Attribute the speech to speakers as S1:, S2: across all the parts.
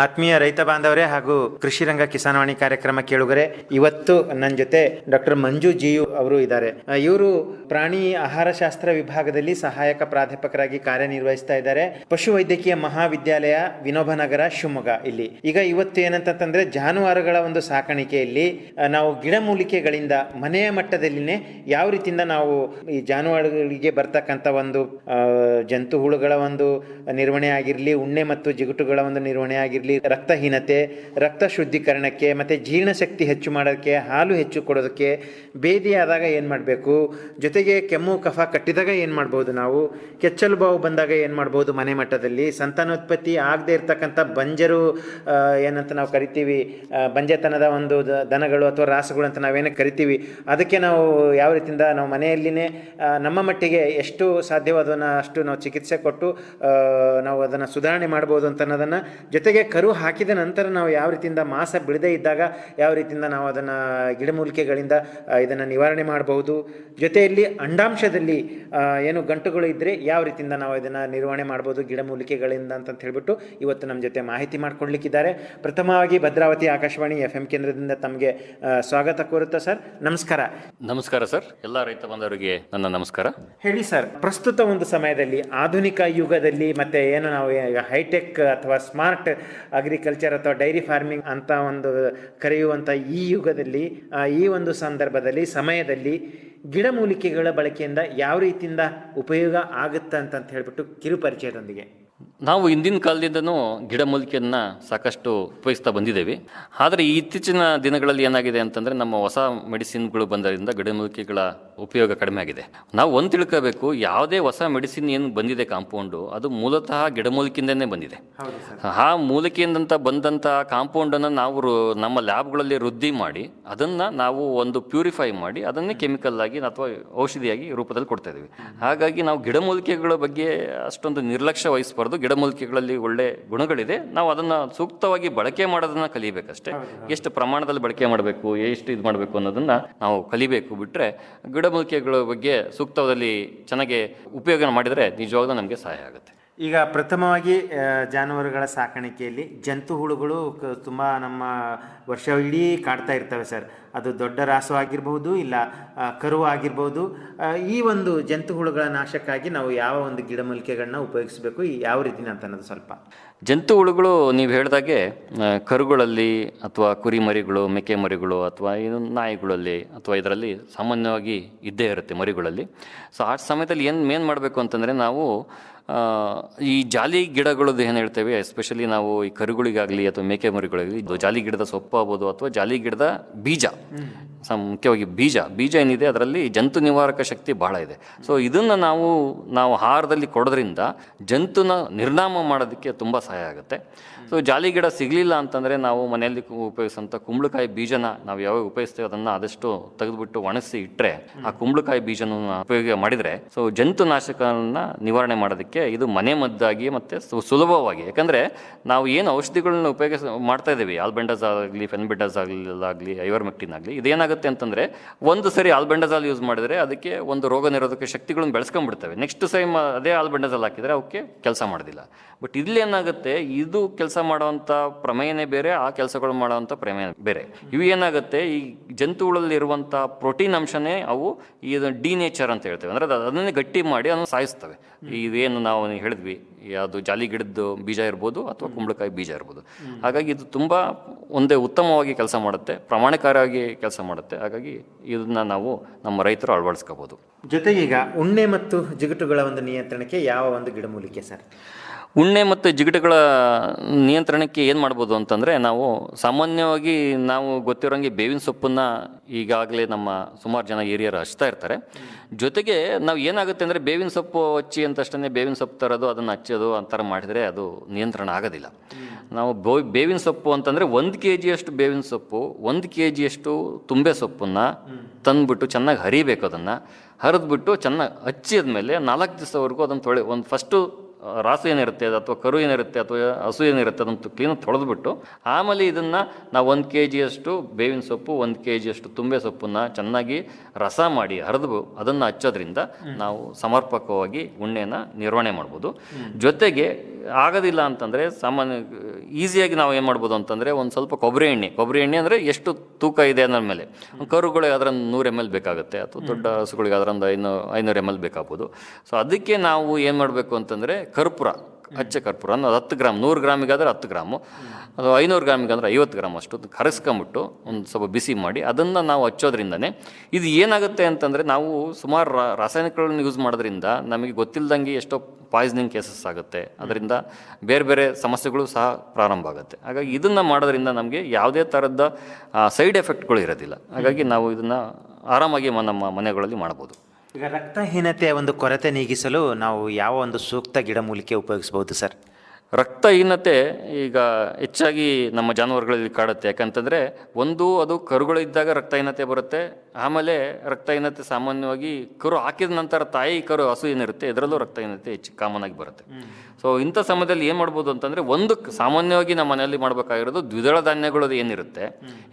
S1: ಆತ್ಮೀಯ ರೈತ ಬಾಂಧವರೇ ಹಾಗೂ ಕೃಷಿ ರಂಗ ಕಿಸಾನವಾಣಿ ಕಾರ್ಯಕ್ರಮ ಕೇಳುಗರೆ ಇವತ್ತು ನನ್ನ ಜೊತೆ ಡಾಕ್ಟರ್ ಮಂಜು ಜಿಯು ಅವರು ಇದ್ದಾರೆ. ಇವರು ಪ್ರಾಣಿ ಆಹಾರ ಶಾಸ್ತ್ರ ವಿಭಾಗದಲ್ಲಿ ಸಹಾಯಕ ಪ್ರಾಧ್ಯಾಪಕರಾಗಿ ಕಾರ್ಯನಿರ್ವಹಿಸ್ತಾ ಇದ್ದಾರೆ. ಪಶುವೈದ್ಯಕೀಯ ಮಹಾವಿದ್ಯಾಲಯ, ವಿನೋಬ ನಗರ, ಶಿವಮೊಗ್ಗ ಇಲ್ಲಿ. ಈಗ ಇವತ್ತು ಏನಂತಂದ್ರೆ ಜಾನುವಾರುಗಳ ಒಂದು ಸಾಕಾಣಿಕೆಯಲ್ಲಿ ನಾವು ಗಿಡಮೂಲಿಕೆಗಳಿಂದ ಮನೆಯ ಮಟ್ಟದಲ್ಲಿನೇ ಯಾವ ರೀತಿಯಿಂದ ನಾವು ಈ ಜಾನುವಾರುಗಳಿಗೆ ಬರ್ತಕ್ಕಂತ ಒಂದು ಜಂತು ಹುಳುಗಳ ಒಂದು ನಿರ್ವಹಣೆ ಆಗಿರಲಿ, ಉಣ್ಣೆ ಮತ್ತು ಜಿಗುಟುಗಳ ಒಂದು ನಿರ್ವಹಣೆ ಆಗಿರಲಿ ರಕ್ತಹೀನತೆ, ರಕ್ತ ಶುದ್ಧೀಕರಣಕ್ಕೆ ಮತ್ತು ಜೀರ್ಣಶಕ್ತಿ ಹೆಚ್ಚು ಮಾಡೋದಕ್ಕೆ, ಹಾಲು ಹೆಚ್ಚು ಕೊಡೋದಕ್ಕೆ ಬೇದಿ ಆದಾಗ ಏನು ಮಾಡಬೇಕು? ಜೊತೆಗೆ ಕೆಮ್ಮು, ಕಫ ಕಟ್ಟಿದಾಗ ಏನು ಮಾಡ್ಬೋದು ನಾವು? ಕೆಚ್ಚಲು ಬಾವು ಬಂದಾಗ ಏನು ಮಾಡ್ಬೋದು ಮನೆ ಮಟ್ಟದಲ್ಲಿ? ಸಂತಾನೋತ್ಪತ್ತಿ ಆಗದೆ ಇರ್ತಕ್ಕಂಥ ಬಂಜರು ಏನಂತ ನಾವು ಕರಿತೀವಿ ಬಂಜೆತನದ ಒಂದು ದನಗಳು ಅಥವಾ ರಾಸುಗಳು ಅಂತ ನಾವೇನು ಕರಿತೀವಿ, ಅದಕ್ಕೆ ನಾವು ಯಾವ ರೀತಿಯಿಂದ ನಾವು ಮನೆಯಲ್ಲಿನೇ ನಮ್ಮ ಮಟ್ಟಿಗೆ ಎಷ್ಟು ಸಾಧ್ಯವೋ ಅದನ್ನು ಅಷ್ಟು ನಾವು ಚಿಕಿತ್ಸೆ ಕೊಟ್ಟು ನಾವು ಅದನ್ನು ಸುಧಾರಣೆ ಮಾಡ್ಬೋದು ಅಂತ ಅನ್ನೋದನ್ನು ಜೊತೆಗೆ ಕರು ಹಾಕಿದ ನಂತರ ನಾವು ಯಾವ ರೀತಿಯಿಂದ ಮಾಸ ಬಿಡದೇ ಇದ್ದಾಗ ಯಾವ ರೀತಿಯಿಂದ ನಾವು ಅದನ್ನು ಗಿಡಮೂಲಿಕೆಗಳಿಂದ ಇದನ್ನು ನಿವಾರಣೆ ಮಾಡಬಹುದು. ಜೊತೆಯಲ್ಲಿ ಅಂಡಾಂಶದಲ್ಲಿ ಏನು ಗಂಟುಗಳು ಇದ್ದರೆ ಯಾವ ರೀತಿಯಿಂದ ನಾವು ಇದನ್ನು ನಿರ್ವಹಣೆ ಮಾಡ್ಬೋದು ಗಿಡಮೂಲಿಕೆಗಳಿಂದ ಅಂತ ಹೇಳಿಬಿಟ್ಟು ಇವತ್ತು ನಮ್ಮ ಜೊತೆ ಮಾಹಿತಿ ಮಾಡ್ಕೊಡ್ಲಿಕ್ಕಿದ್ದಾರೆ ಪ್ರಥಮವಾಗಿ ಭದ್ರಾವತಿ ಆಕಾಶವಾಣಿ ಎಫ್ ಎಂ ಕೇಂದ್ರದಿಂದ ತಮಗೆ ಸ್ವಾಗತ ಕೋರುತ್ತಾ ಸರ್. ನಮಸ್ಕಾರ.
S2: ನಮಸ್ಕಾರ ಸರ್. ಎಲ್ಲ ರೈತ ಬಂದವರಿಗೆ ನನ್ನ ನಮಸ್ಕಾರ.
S1: ಹೇಳಿ ಸರ್ ಪ್ರಸ್ತುತ ಒಂದು ಸಮಯದಲ್ಲಿ ಆಧುನಿಕ ಯುಗದಲ್ಲಿ ಮತ್ತೆ ಏನು ನಾವು ಹೈಟೆಕ್ ಅಥವಾ ಸ್ಮಾರ್ಟ್ ಅಗ್ರಿಕಲ್ಚರ್ ಅಥವಾ ಡೈರಿ ಫಾರ್ಮಿಂಗ್ ಅಂತ ಒಂದು ಕರೆಯುವಂಥ ಈ ಯುಗದಲ್ಲಿ ಈ ಒಂದು ಸಂದರ್ಭದಲ್ಲಿ, ಸಮಯದಲ್ಲಿ ಗಿಡಮೂಲಿಕೆಗಳ ಬಳಕೆಯಿಂದ ಯಾವ ರೀತಿಯಿಂದ ಉಪಯೋಗ ಆಗುತ್ತೆ ಅಂತ ಹೇಳ್ಬಿಟ್ಟು ಕಿರು ಪರಿಚಯದೊಂದಿಗೆ
S2: ನಾವು ಹಿಂದಿನ ಕಾಲದಿಂದನೂ ಗಿಡಮೂಲಿಕೆಯನ್ನು ಸಾಕಷ್ಟು ಉಪಯೋಗಿಸ್ತಾ ಬಂದಿದ್ದೇವೆ. ಆದರೆ ಇತ್ತೀಚಿನ ದಿನಗಳಲ್ಲಿ ಏನಾಗಿದೆ ಅಂತಂದರೆ ನಮ್ಮ ಹೊಸ ಮೆಡಿಸಿನ್ಗಳು ಬಂದರಿಂದ ಗಿಡಮೂಲಿಕೆಗಳ ಉಪಯೋಗ ಕಡಿಮೆ ಆಗಿದೆ. ನಾವು ಒಂದು ತಿಳ್ಕೋಬೇಕು ಯಾವುದೇ ಹೊಸ ಮೆಡಿಸಿನ್ ಏನು ಬಂದಿದೆ ಕಾಂಪೌಂಡು ಅದು ಮೂಲತಃ ಗಿಡಮೂಲಿಕೆಯಿಂದನೇ ಬಂದಿದೆ. ಆ ಮೂಲಿಕೆಯಿಂದ ಬಂದಂಥ ಕಾಂಪೌಂಡನ್ನು ನಾವು ನಮ್ಮ ಲ್ಯಾಬ್ಗಳಲ್ಲಿ ವೃದ್ಧಿ ಮಾಡಿ ಅದನ್ನು ನಾವು ಒಂದು ಪ್ಯೂರಿಫೈ ಮಾಡಿ ಅದನ್ನೇ ಕೆಮಿಕಲ್ ಆಗಿ ಅಥವಾ ಔಷಧಿಯಾಗಿ ರೂಪದಲ್ಲಿ ಕೊಡ್ತಾ ಇದ್ದೀವಿ. ಹಾಗಾಗಿ ನಾವು ಗಿಡಮೂಲಿಕೆಗಳ ಬಗ್ಗೆ ಅಷ್ಟೊಂದು ನಿರ್ಲಕ್ಷ್ಯ ವಹಿಸಬಾರ್ದು. ಗಿಡಮೂಲಿಕೆಗಳಲ್ಲಿ ಒಳ್ಳೆ ಗುಣಗಳಿದೆ. ನಾವು ಅದನ್ನು ಸೂಕ್ತವಾಗಿ ಬಳಕೆ ಮಾಡೋದನ್ನ ಕಲಿಬೇಕಷ್ಟೇ. ಎಷ್ಟು ಪ್ರಮಾಣದಲ್ಲಿ ಬಳಕೆ ಮಾಡಬೇಕು ಎಷ್ಟು ಇದು ಮಾಡಬೇಕು ಅನ್ನೋದನ್ನ ನಾವು ಕಲಿಬೇಕು ಬಿಟ್ಟರೆ ಗಿಡಮೂಲಿಕೆಗಳ ಬಗ್ಗೆ ಸೂಕ್ತದಲ್ಲಿ ಚೆನ್ನಾಗಿ ಉಪಯೋಗ ಮಾಡಿದರೆ ನಿಜವಾಗ್ಲೂ ನಮಗೆ ಸಹಾಯ ಆಗುತ್ತೆ.
S1: ಈಗ ಪ್ರಥಮವಾಗಿ ಜಾನುವಾರುಗಳ ಸಾಕಾಣಿಕೆಯಲ್ಲಿ ಜಂತು ಹುಳುಗಳು ತುಂಬ ನಮ್ಮ ವರ್ಷ ಇಡೀ ಕಾಡ್ತಾ ಇರ್ತವೆ ಸರ್. ಅದು ದೊಡ್ಡ ರಾಸು ಆಗಿರ್ಬೋದು ಇಲ್ಲ ಕರು ಆಗಿರ್ಬೋದು ಈ ಒಂದು ಜಂತು ಹುಳುಗಳ ನಾಶಕ್ಕಾಗಿ ನಾವು ಯಾವ ಒಂದು ಗಿಡಮೂಲಿಕೆಗಳನ್ನ ಉಪಯೋಗಿಸಬೇಕು ಯಾವ ರೀತಿ ಅಂತ ಅನ್ನೋದು ಸ್ವಲ್ಪ.
S2: ಜಂತು ಹುಳುಗಳು ನೀವು ಹೇಳಿದಾಗೆ ಕರುಗಳಲ್ಲಿ ಅಥವಾ ಕುರಿ ಮರಿಗಳು ಮರಿಗಳು ಅಥವಾ ಏನು ನಾಯಿಗಳಲ್ಲಿ ಅಥವಾ ಇದರಲ್ಲಿ ಸಾಮಾನ್ಯವಾಗಿ ಇದ್ದೇ ಇರುತ್ತೆ ಮರಿಗಳಲ್ಲಿ. ಸೊ ಆ ಸಮಯದಲ್ಲಿ ಏನು ಮೇನ್ ಮಾಡಬೇಕು ಅಂತಂದರೆ ನಾವು ಈ ಜಾಲಿ ಗಿಡಗಳದ್ದು ಏನು ಹೇಳ್ತೇವೆ ಎಸ್ಪೆಷಲಿ ನಾವು ಈ ಕರುಗಳಿಗಾಗಲಿ ಅಥವಾ ಮೇಕೆ ಮರಿಗಳಾಗಲಿ ಜಾಲಿ ಗಿಡದ ಸೊಪ್ಪು ಆಗ್ಬೋದು ಅಥವಾ ಜಾಲಿ ಗಿಡದ ಬೀಜ. ಸ- ಮುಖ್ಯವಾಗಿ ಬೀಜ ಬೀಜ ಏನಿದೆ ಅದರಲ್ಲಿ ಜಂತು ನಿವಾರಕ ಶಕ್ತಿ ಭಾಳ ಇದೆ. ಸೊ ಇದನ್ನು ನಾವು ನಾವು ಆಹಾರದಲ್ಲಿ ಕೊಡೋದ್ರಿಂದ ಜಂತುನ ನಿರ್ನಾಮ ಮಾಡೋದಕ್ಕೆ ತುಂಬ ಸಹಾಯ ಆಗುತ್ತೆ. ಸೊ ಜಾಲಿ ಗಿಡ ಸಿಗಲಿಲ್ಲ ಅಂತಂದರೆ ನಾವು ಮನೆಯಲ್ಲಿ ಉಪಯೋಗಿಸುವಂಥ ಕುಂಬಳಕಾಯಿ ಬೀಜನ ನಾವು ಯಾವಾಗ ಉಪಯೋಗಿಸ್ತೇವೆ ಅದನ್ನು ಆದಷ್ಟು ತೆಗೆದುಬಿಟ್ಟು ಒಣಗಿಸಿ ಇಟ್ಟರೆ ಆ ಕುಂಬಳಕಾಯಿ ಬೀಜನ ಉಪಯೋಗ ಮಾಡಿದರೆ ಸೊ ಜಂತು ನಿವಾರಣೆ ಮಾಡೋದಕ್ಕೆ ಇದು ಮನೆ ಮದ್ದಾಗಿ ಮತ್ತು ಸುಲಭವಾಗಿ. ಯಾಕಂದರೆ ನಾವು ಏನು ಔಷಧಿಗಳನ್ನ ಉಪಯೋಗಿಸ, ಮಾಡ್ತಾ ಇದ್ದೀವಿ. ಆಲ್ಬೆಂಡಸ್ ಆಗಲಿ, ಫೆನ್ಬಿಡಸ್ ಆಗಲಿ, ಐವರ್ಮೆಕ್ಟಿನ್ ಆಗಲಿ ಇದೇನಾಗುತ್ತೆ ಅಂತಂದರೆ, ಒಂದು ಸರಿ ಆಲ್ಬೆಂಡಜಾಲ್ ಯೂಸ್ ಮಾಡಿದರೆ ಅದಕ್ಕೆ ಒಂದು ರೋಗ ನಿರೋಧಕ ಶಕ್ತಿಗಳನ್ನು ಬೆಳೆಸ್ಕೊಂಡ್ಬಿಡ್ತವೆ. ನೆಕ್ಸ್ಟ್ ಸೈಮ್ ಅದೇ ಆಲ್ಬೆಂಡಜಾಲ್ ಹಾಕಿದರೆ ಅವಕ್ಕೆ ಕೆಲಸ ಮಾಡೋದಿಲ್ಲ. ಬಟ್ ಇಲ್ಲಿ ಏನಾಗುತ್ತೆ ಇದು ಕೆಲಸ ಮಾಡುವಂಥ ಪ್ರಮೇಯನೇ ಬೇರೆ, ಆ ಕೆಲಸಗಳು ಮಾಡುವಂಥ ಪ್ರಮೇಯ ಬೇರೆ. ಇವು ಏನಾಗುತ್ತೆ, ಈ ಜಂತುಗಳಲ್ಲಿ ಇರುವಂಥ ಪ್ರೋಟೀನ್ ಅಂಶನೇ ಅವು ಇದು ಡಿನೇಚರ್ ಅಂತ ಹೇಳ್ತೇವೆ. ಅಂದರೆ ಅದು ಅದನ್ನೇ ಗಟ್ಟಿ ಮಾಡಿ ಅದನ್ನು ಸಾಯಿಸ್ತವೆ. ಇದೇನು ನಾವು ಹೇಳಿದ್ವಿ ಯಾವುದು ಜಾಲಿ ಗಿಡದ್ದು ಬೀಜ ಇರ್ಬೋದು ಅಥವಾ ಕುಂಬಳಕಾಯಿ ಬೀಜ ಇರ್ಬೋದು. ಹಾಗಾಗಿ ಇದು ತುಂಬ ಒಂದೇ ಉತ್ತಮವಾಗಿ ಕೆಲಸ ಮಾಡುತ್ತೆ ಪ್ರಾಮಾಣಿಕವಾಗಿ ಕೆಲಸ ಮಾಡುತ್ತೆ. ಹಾಗಾಗಿ ಇದನ್ನ ನಾವು ನಮ್ಮ ರೈತರು ಅಳವಡಿಸ್ಕೋಬೋದು.
S1: ಜೊತೆಗೆ ಈಗ ಉಣ್ಣೆ ಮತ್ತು ಜಿಗುಟುಗಳ ಒಂದು ನಿಯಂತ್ರಣಕ್ಕೆ ಯಾವ ಒಂದು ಗಿಡಮೂಲಿಕೆ ಸರ್?
S2: ಉಣ್ಣೆ ಮತ್ತು ಜಿಗಟಗಳ ನಿಯಂತ್ರಣಕ್ಕೆ ಏನು ಮಾಡ್ಬೋದು ಅಂತಂದರೆ ನಾವು ಸಾಮಾನ್ಯವಾಗಿ ನಾವು ಗೊತ್ತಿರೋಂಗೆ ಬೇವಿನ ಸೊಪ್ಪನ್ನು ಈಗಾಗಲೇ ನಮ್ಮ ಸುಮಾರು ಜನ ಹಿರಿಯರು ಹಚ್ತಾ ಇರ್ತಾರೆ. ಜೊತೆಗೆ ನಾವು ಏನಾಗುತ್ತೆ ಅಂದರೆ ಬೇವಿನ ಸೊಪ್ಪು ಹಚ್ಚಿ ಅಂತಷ್ಟೇ ಬೇವಿನ ಸೊಪ್ಪು ತರೋದು, ಅದನ್ನು ಹಚ್ಚೋದು ಆ ಥರ ಮಾಡಿದರೆ ಅದು ನಿಯಂತ್ರಣ ಆಗೋದಿಲ್ಲ. ನಾವು ಬೇವಿನ ಸೊಪ್ಪು ಅಂತಂದರೆ ಒಂದು ಕೆ ಜಿಯಷ್ಟು ಬೇವಿನ ಸೊಪ್ಪು, ಒಂದು ಕೆ ಜಿಯಷ್ಟು ತುಂಬೆ ಸೊಪ್ಪನ್ನು ತಂದುಬಿಟ್ಟು ಚೆನ್ನಾಗಿ ಹರಿಬೇಕು ಅದನ್ನು. ಹರಿದ್ಬಿಟ್ಟು ಚೆನ್ನಾಗಿ ಹಚ್ಚಿದ ಮೇಲೆ ನಾಲ್ಕು ದಿವಸವರೆಗೂ ಅದನ್ನು ತೊಳೆ, ಒಂದು ಫಸ್ಟು ರಾಸು ಏನಿರುತ್ತೆ ಅದು ಅಥವಾ ಕರು ಏನಿರುತ್ತೆ ಅಥವಾ ಹಸು ಏನಿರುತ್ತೆ ಅದನ್ನು ಕ್ಲೀನ್ ತೊಳೆದ್ಬಿಟ್ಟು ಆಮೇಲೆ ಇದನ್ನು ನಾವು ಒಂದು ಕೆ ಜಿಯಷ್ಟು ಬೇವಿನ ಸೊಪ್ಪು ಒಂದು ಕೆ ಜಿಯಷ್ಟು ತುಂಬೆ ಸೊಪ್ಪನ್ನು ಚೆನ್ನಾಗಿ ರಸ ಮಾಡಿ ಹರಿದು ಅದನ್ನು ಹಚ್ಚೋದ್ರಿಂದ ನಾವು ಸಮರ್ಪಕವಾಗಿ ಉಣ್ಣೆನ ನಿರ್ವಹಣೆ ಮಾಡ್ಬೋದು. ಜೊತೆಗೆ ಆಗೋದಿಲ್ಲ ಅಂತಂದರೆ ಸಾಮಾನ್ಯ ಈಸಿಯಾಗಿ ನಾವು ಏನು ಮಾಡ್ಬೋದು ಅಂತಂದರೆ ಒಂದು ಸ್ವಲ್ಪ ಕೊಬ್ಬರಿ ಎಣ್ಣೆ. ಕೊಬ್ಬರಿ ಎಣ್ಣೆ ಅಂದರೆ ಎಷ್ಟು ತೂಕ ಇದೆ ಅನ್ನೋ ಮೇಲೆ. ಕರುಗಳಿಗೆ ಅದರ ನೂರು ಎಂ ಎಲ್ ಬೇಕಾಗುತ್ತೆ ಅಥವಾ ದೊಡ್ಡ ಹಸುಗಳಿಗೆ ಅದರೊಂದು ಐನೂ ಐನೂರು ಎಂ ಎಲ್ ಬೇಕಾಗ್ಬೋದು. ಸೊ ಅದಕ್ಕೆ ನಾವು ಏನು ಮಾಡಬೇಕು ಅಂತಂದರೆ ಕರ್ಪೂರ. ಅಚ್ಚ ಕರ್ಪೂರ. ಅನ್ನೋದು ಹತ್ತು ಗ್ರಾಮ್, ನೂರು ಗ್ರಾಮಿಗಾದ್ರೆ ಹತ್ತು ಗ್ರಾಮು. ಅದು ಐನೂರು ಗ್ರಾಮಿಗೆ ಅಂದರೆ ಐವತ್ತು ಗ್ರಾಮ್ ಅಷ್ಟು ಕರೆಸ್ಕೊಂಬಿಟ್ಟು ಒಂದು ಸ್ವಲ್ಪ ಬಿಸಿ ಮಾಡಿ ಅದನ್ನು ನಾವು ಹಚ್ಚೋದ್ರಿಂದನೇ ಇದು ಏನಾಗುತ್ತೆ ಅಂತಂದರೆ ನಾವು ಸುಮಾರು ರಾಸಾಯನಿಕಗಳನ್ನು ಯೂಸ್ ಮಾಡೋದ್ರಿಂದ ನಮಗೆ ಗೊತ್ತಿಲ್ಲದಂಗೆ ಎಷ್ಟೋ ಪಾಯ್ಸನಿಂಗ್ ಕೇಸಸ್ ಆಗುತ್ತೆ. ಅದರಿಂದ ಬೇರೆ ಬೇರೆ ಸಮಸ್ಯೆಗಳು ಸಹ ಪ್ರಾರಂಭ ಆಗುತ್ತೆ. ಹಾಗಾಗಿ ಇದನ್ನು ಮಾಡೋದ್ರಿಂದ ನಮಗೆ ಯಾವುದೇ ಥರದ ಸೈಡ್ ಎಫೆಕ್ಟ್ಗಳು ಇರೋದಿಲ್ಲ. ಹಾಗಾಗಿ ನಾವು ಇದನ್ನು ಆರಾಮಾಗಿ ನಮ್ಮ ಮನೆಗಳಲ್ಲಿ ಮಾಡ್ಬೋದು.
S1: ಈಗ ರಕ್ತಹೀನತೆಯ ಒಂದು ಕೊರತೆ ನೀಗಿಸಲು ನಾವು ಯಾವ ಒಂದು ಸೂಕ್ತ ಗಿಡಮೂಲಿಕೆ ಉಪಯೋಗಿಸಬಹುದು ಸರ್?
S2: ರಕ್ತಹೀನತೆ ಈಗ ಹೆಚ್ಚಾಗಿ ನಮ್ಮ ಜಾನುವಾರುಗಳಲ್ಲಿ ಕಾಡುತ್ತೆ. ಯಾಕಂತಂದರೆ ಒಂದು ಅದು ಕರುಗಳಿದ್ದಾಗ ರಕ್ತಹೀನತೆ ಬರುತ್ತೆ. ಆಮೇಲೆ ರಕ್ತಹೀನತೆ ಸಾಮಾನ್ಯವಾಗಿ ಕರು ಹಾಕಿದ ನಂತರ ತಾಯಿ ಕರು ಹಸು ಏನಿರುತ್ತೆ ಇದರಲ್ಲೂ ರಕ್ತಹೀನತೆ ಹೆಚ್ಚು ಕಾಮನ್ ಆಗಿ ಬರುತ್ತೆ. ಸೊ ಇಂಥ ಸಮಯದಲ್ಲಿ ಏನು ಮಾಡ್ಬೋದು ಅಂತಂದರೆ ಒಂದು ಸಾಮಾನ್ಯವಾಗಿ ನಮ್ಮ ಮನೆಯಲ್ಲಿ ಮಾಡಬೇಕಾಗಿರೋದು ದ್ವಿದಳ ಧಾನ್ಯಗಳು ಏನಿರುತ್ತೆ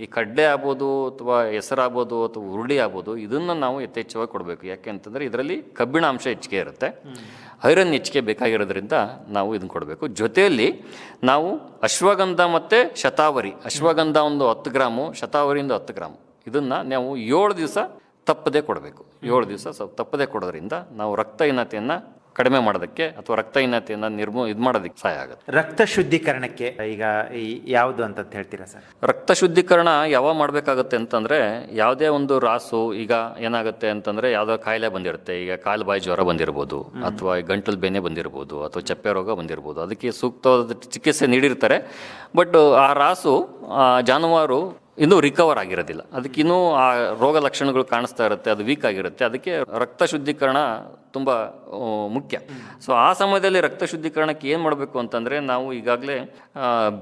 S2: ಈ ಕಡ್ಲೆ ಆಗ್ಬೋದು ಅಥವಾ ಹೆಸರಾಗ್ಬೋದು ಅಥವಾ ಹುರುಳಿ ಆಗ್ಬೋದು ಇದನ್ನು ನಾವು ಯಥೇಚ್ಛವಾಗಿ ಕೊಡಬೇಕು. ಯಾಕೆ ಅಂತಂದರೆ ಇದರಲ್ಲಿ ಕಬ್ಬಿಣ ಅಂಶ ಹೆಚ್ಚಿಗೆ ಇರುತ್ತೆ. ಐರನ್ ಹೆಚ್ಚಿಗೆ ಬೇಕಾಗಿರೋದ್ರಿಂದ ನಾವು ಇದನ್ನು ಕೊಡಬೇಕು. ಜೊತೆಯಲ್ಲಿ ನಾವು ಅಶ್ವಗಂಧ ಮತ್ತು ಶತಾವರಿ, ಅಶ್ವಗಂಧ ಒಂದು ಹತ್ತು ಗ್ರಾಮು, ಶತಾವರಿಯಿಂದ ಹತ್ತು ಗ್ರಾಮು. ಇದನ್ನು ನಾವು ಏಳು ದಿವಸ ತಪ್ಪದೇ ಕೊಡಬೇಕು. ಏಳು ದಿವಸ ಸ್ವಲ್ಪ ತಪ್ಪದೇ ಕೊಡೋದ್ರಿಂದ ನಾವು ರಕ್ತಹೀನತೆಯನ್ನು ಕಡಿಮೆ ಮಾಡೋದಕ್ಕೆ ಅಥವಾ ರಕ್ತಹೀನತೆಯನ್ನು ನಿರ್ಮೂ ಇದು ಮಾಡೋದಕ್ಕೆ ಸಹಾಯ ಆಗುತ್ತೆ.
S1: ರಕ್ತ ಶುದ್ಧೀಕರಣಕ್ಕೆ ಈಗ ಈ ಯಾವುದು ಅಂತ ಹೇಳ್ತೀರಾ ಸರ್?
S2: ರಕ್ತ ಶುದ್ಧೀಕರಣ ಯಾವಾಗ ಮಾಡಬೇಕಾಗುತ್ತೆ ಅಂತಂದರೆ ಯಾವುದೇ ಒಂದು ರಾಸು ಈಗ ಏನಾಗುತ್ತೆ ಅಂತಂದರೆ ಯಾವುದೋ ಕಾಯಿಲೆ ಬಂದಿರುತ್ತೆ. ಈಗ ಕಾಲು ಬಾಯಿ ಜ್ವರ ಬಂದಿರ್ಬೋದು ಅಥವಾ ಗಂಟಲು ಬೇನೆ ಬಂದಿರ್ಬೋದು ಅಥವಾ ಚಪ್ಪೆ ರೋಗ ಬಂದಿರ್ಬೋದು. ಅದಕ್ಕೆ ಸೂಕ್ತವಾದ ಚಿಕಿತ್ಸೆ ನೀಡಿರ್ತಾರೆ. ಬಟ್ ಆ ರಾಸು ಜಾನುವಾರು ಇನ್ನೂ ರಿಕವರ್ ಆಗಿರೋದಿಲ್ಲ. ಅದಕ್ಕಿನ್ನೂ ಆ ರೋಗ ಲಕ್ಷಣಗಳು ಕಾಣಿಸ್ತಾ ಇರುತ್ತೆ ಅದು ವೀಕ್ ಆಗಿರುತ್ತೆ. ಅದಕ್ಕೆ ರಕ್ತ ಶುದ್ಧೀಕರಣ ತುಂಬ ಮುಖ್ಯ. ಸೊ ಆ ಸಮಯದಲ್ಲಿ ರಕ್ತ ಶುದ್ಧೀಕರಣಕ್ಕೆ ಏನು ಮಾಡಬೇಕು ಅಂತಂದರೆ ನಾವು ಈಗಾಗಲೇ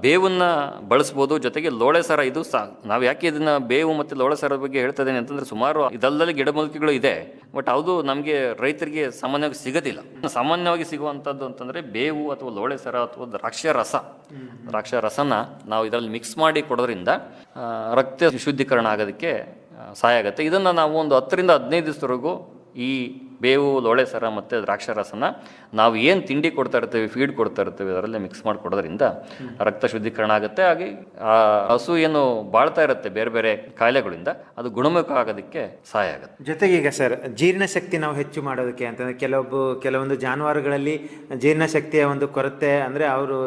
S2: ಬೇವನ್ನು ಬಳಸ್ಬೋದು. ಜೊತೆಗೆ ಲೋಳೆ ಸರ ಇದು ಸಾ, ನಾವು ಯಾಕೆ ಇದನ್ನು ಬೇವು ಮತ್ತು ಲೋಳೆ ಸರದ ಬಗ್ಗೆ ಹೇಳ್ತಾ ಅಂತಂದರೆ ಸುಮಾರು ಇದಲ್ಲದಲ್ಲಿ ಗಿಡಮೂಲಿಕೆಗಳು ಇದೆ. ಬಟ್ ಅದು ನಮಗೆ ರೈತರಿಗೆ ಸಾಮಾನ್ಯವಾಗಿ ಸಿಗೋದಿಲ್ಲ. ಸಾಮಾನ್ಯವಾಗಿ ಸಿಗುವಂಥದ್ದು ಅಂತಂದರೆ ಬೇವು ಅಥವಾ ಲೋಳೆ ಸರ ಅಥವಾ ದ್ರಾಕ್ಷ ರಸ. ದ್ರಾಕ್ಷ ರಸನ ನಾವು ಇದರಲ್ಲಿ ಮಿಕ್ಸ್ ಮಾಡಿ ಕೊಡೋದ್ರಿಂದ ರಕ್ತ ಶುದ್ಧೀಕರಣ ಆಗೋದಕ್ಕೆ ಸಹಾಯ ಆಗುತ್ತೆ. ಇದನ್ನು ನಾವು ಒಂದು ಹತ್ತರಿಂದ ಹದಿನೈದು ದಿವಸದವರೆಗೂ ಈ ಬೇವು, ಲೋಳೆ ಸರ ಮತ್ತು ದ್ರಾಕ್ಷಾರಸನ ನಾವು ಏನು ತಿಂಡಿ ಕೊಡ್ತಾ ಇರ್ತೀವಿ ಫೀಡ್ ಕೊಡ್ತಾ ಇರ್ತೀವಿ, ಅದರಲ್ಲೇ ಮಿಕ್ಸ್ ಮಾಡಿ ಕೊಡೋದ್ರಿಂದ ರಕ್ತ ಶುದ್ಧೀಕರಣ ಆಗುತ್ತೆ. ಹಾಗೆ ಆ ಹಸು ಏನು ಬಾಳ್ತಾ ಇರುತ್ತೆ ಬೇರೆ ಬೇರೆ ಕಾಯಿಲೆಗಳಿಂದ, ಅದು ಗುಣಮುಖ ಆಗೋದಕ್ಕೆ ಸಹಾಯ ಆಗುತ್ತೆ.
S1: ಜೊತೆಗೆ ಈಗ ಸರ್ ಜೀರ್ಣಶಕ್ತಿ ನಾವು ಹೆಚ್ಚು ಮಾಡೋದಕ್ಕೆ ಅಂತಂದ್ರೆ ಕೆಲವೊಬ್ಬ, ಕೆಲವೊಂದು ಜಾನುವಾರುಗಳಲ್ಲಿ ಜೀರ್ಣಶಕ್ತಿಯ ಒಂದು ಕೊರತೆ ಅಂದ್ರೆ ಅವರು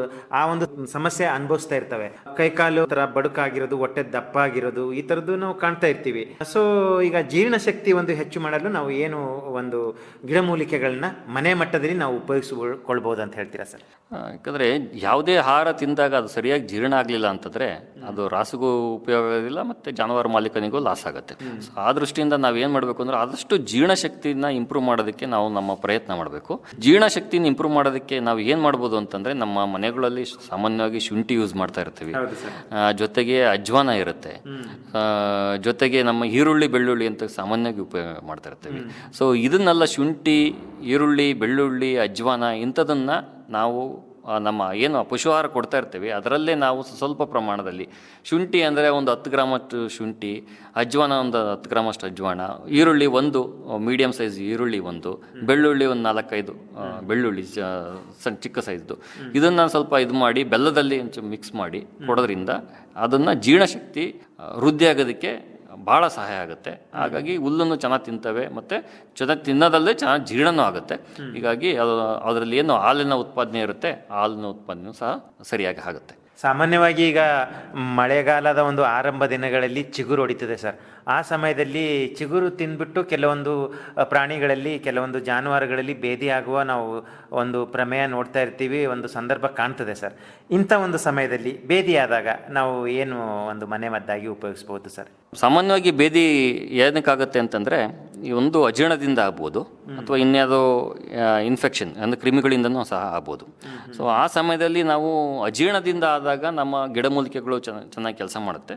S1: ಆ ಒಂದು ಸಮಸ್ಯೆ ಅನುಭವಿಸ್ತಾ ಇರ್ತವೆ. ಕೈಕಾಲು ತರ ಬಡುಕಾಗಿರೋದು, ಹೊಟ್ಟೆ ದಪ್ಪ ಆಗಿರೋದು ಈ ಥರದ್ದು ನಾವು ಕಾಣ್ತಾ ಇರ್ತೀವಿ. ಸೊ ಈಗ ಜೀರ್ಣಶಕ್ತಿ ಒಂದು ಹೆಚ್ಚು ಮಾಡಲು ನಾವು ಏನು ಒಂದು ಗಿಡಮೂಲಿಕೆಗಳನ್ನ ಮನೆ ಮಟ್ಟದಲ್ಲಿ ನಾವು ಉಪಯೋಗಿಸಿಕೊಳ್ಬಹುದು ಅಂತ ಹೇಳ್ತೀರಾ ಸರ್?
S2: ಯಾಕಂದ್ರೆ ಯಾವುದೇ ಆಹಾರ ತಿಂದಾಗ ಅದು ಸರಿಯಾಗಿ ಜೀರ್ಣ ಆಗಲಿಲ್ಲ ಅಂತಂದ್ರೆ ಅದು ರಾಸಿಗೂ ಉಪಯೋಗ ಆಗೋದಿಲ್ಲ ಮತ್ತೆ ಜಾನುವಾರು ಮಾಲೀಕನಿಗೂ ಲಾಸ್ ಆಗುತ್ತೆ. ಸೊ ಆ ದೃಷ್ಟಿಯಿಂದ ನಾವು ಏನು ಮಾಡಬೇಕು ಅಂದ್ರೆ ಆದಷ್ಟು ಜೀರ್ಣಶಕ್ತಿನ ಇಂಪ್ರೂವ್ ಮಾಡೋದಕ್ಕೆ ನಾವು ನಮ್ಮ ಪ್ರಯತ್ನ ಮಾಡಬೇಕು. ಜೀರ್ಣಶಕ್ತಿನ ಇಂಪ್ರೂವ್ ಮಾಡೋದಕ್ಕೆ ನಾವು ಏನು ಮಾಡ್ಬೋದು ಅಂತಂದ್ರೆ ನಮ್ಮ ಮನೆಗಳಲ್ಲಿ ಸಾಮಾನ್ಯವಾಗಿ ಶುಂಠಿ ಯೂಸ್ ಮಾಡ್ತಾ ಇರ್ತೀವಿ. ಜೊತೆಗೆ ಅಜ್ವಾನ ಇರುತ್ತೆ. ಜೊತೆಗೆ ನಮ್ಮ ಈರುಳ್ಳಿ ಬೆಳ್ಳುಳ್ಳಿ ಅಂತ ಸಾಮಾನ್ಯವಾಗಿ ಉಪಯೋಗ ಮಾಡ್ತಾ ಇರ್ತೀವಿ. ಸೊ ಇದನ್ನೆಲ್ಲ ಶುಂಠಿ, ಈರುಳ್ಳಿ, ಬೆಳ್ಳುಳ್ಳಿ, ಅಜ್ವಾನ ಇಂಥದನ್ನು ನಾವು ನಮ್ಮ ಏನು ಪಶುಹಾರ ಕೊಡ್ತಾ ಇರ್ತೀವಿ, ಅದರಲ್ಲೇ ನಾವು ಸ್ವಲ್ಪ ಪ್ರಮಾಣದಲ್ಲಿ. ಶುಂಠಿ ಅಂದರೆ ಒಂದು ಹತ್ತು ಗ್ರಾಮಷ್ಟು ಶುಂಠಿ, ಅಜ್ವಾನ ಒಂದು ಹತ್ತು ಗ್ರಾಮಷ್ಟು ಅಜ್ವಾನ, ಈರುಳ್ಳಿ ಒಂದು ಮೀಡಿಯಮ್ ಸೈಜ್ ಈರುಳ್ಳಿ ಒಂದು, ಬೆಳ್ಳುಳ್ಳಿ ಒಂದು ನಾಲ್ಕೈದು ಬೆಳ್ಳುಳ್ಳಿ ಸಣ್ಣ ಚಿಕ್ಕ ಸೈಜ್ದು. ಇದನ್ನು ಸ್ವಲ್ಪ ಇದು ಮಾಡಿ, ಬೆಲ್ಲದಲ್ಲಿ ಮಿಕ್ಸ್ ಮಾಡಿ ಕೊಡೋದ್ರಿಂದ ಅದನ್ನು ಜೀರ್ಣಶಕ್ತಿ ವೃದ್ಧಿಯಾಗೋದಕ್ಕೆ ಭಾಳ ಸಹಾಯ ಆಗುತ್ತೆ. ಹಾಗಾಗಿ ಹುಲ್ಲನ್ನು ಚೆನ್ನಾಗಿ ತಿಂತವೆ ಮತ್ತು ಚೆನ್ನಾಗಿ ತಿನ್ನೋದಲ್ಲದೆ ಚೆನ್ನಾಗಿ ಜೀರ್ಣನೂ ಆಗುತ್ತೆ. ಹೀಗಾಗಿ ಅದು ಅದರಲ್ಲಿ ಏನು ಹಾಲಿನ ಉತ್ಪಾದನೆ ಇರುತ್ತೆ ಹಾಲಿನ ಉತ್ಪಾದನೆ ಸಹ ಸರಿಯಾಗಿ ಆಗುತ್ತೆ.
S1: ಸಾಮಾನ್ಯವಾಗಿ ಈಗ ಮಳೆಗಾಲದ ಒಂದು ಆರಂಭ ದಿನಗಳಲ್ಲಿ ಚಿಗುರು ಹೊಡಿತದೆ ಸರ್. ಆ ಸಮಯದಲ್ಲಿ ಚಿಗುರು ತಿಂದ್ಬಿಟ್ಟು ಕೆಲವೊಂದು ಪ್ರಾಣಿಗಳಲ್ಲಿ ಕೆಲವೊಂದು ಜಾನುವಾರುಗಳಲ್ಲಿ ಭೇದಿ ಆಗುವ ನಾವು ಒಂದು ಪ್ರಮೇಯ ನೋಡ್ತಾ ಇರ್ತೀವಿ ಒಂದು ಸಂದರ್ಭ ಕಾಣ್ತದೆ ಸರ್. ಇಂಥ ಒಂದು ಸಮಯದಲ್ಲಿ ಭೇದಿಯಾದಾಗ ನಾವು ಏನು ಒಂದು ಮನೆ ಮದ್ದಾಗಿ ಉಪಯೋಗಿಸ್ಬೋದು ಸರ್?
S2: ಸಾಮಾನ್ಯವಾಗಿ ಬೇದಿ ಏನಕ್ಕಾಗುತ್ತೆ ಅಂತಂದರೆ ಈ ಒಂದು ಅಜೀರ್ಣದಿಂದ ಆಗ್ಬೋದು ಅಥವಾ ಇನ್ಯಾವುದೋ ಇನ್ಫೆಕ್ಷನ್ ಅಂದರೆ ಕ್ರಿಮಿಗಳಿಂದನೂ ಸಹ ಆಗ್ಬೋದು. ಸೊ ಆ ಸಮಯದಲ್ಲಿ ನಾವು ಅಜೀರ್ಣದಿಂದ ಆದಾಗ ನಮ್ಮ ಗಿಡಮೂಲಿಕೆಗಳು ಚೆನ್ನಾಗಿ ಕೆಲಸ ಮಾಡುತ್ತೆ.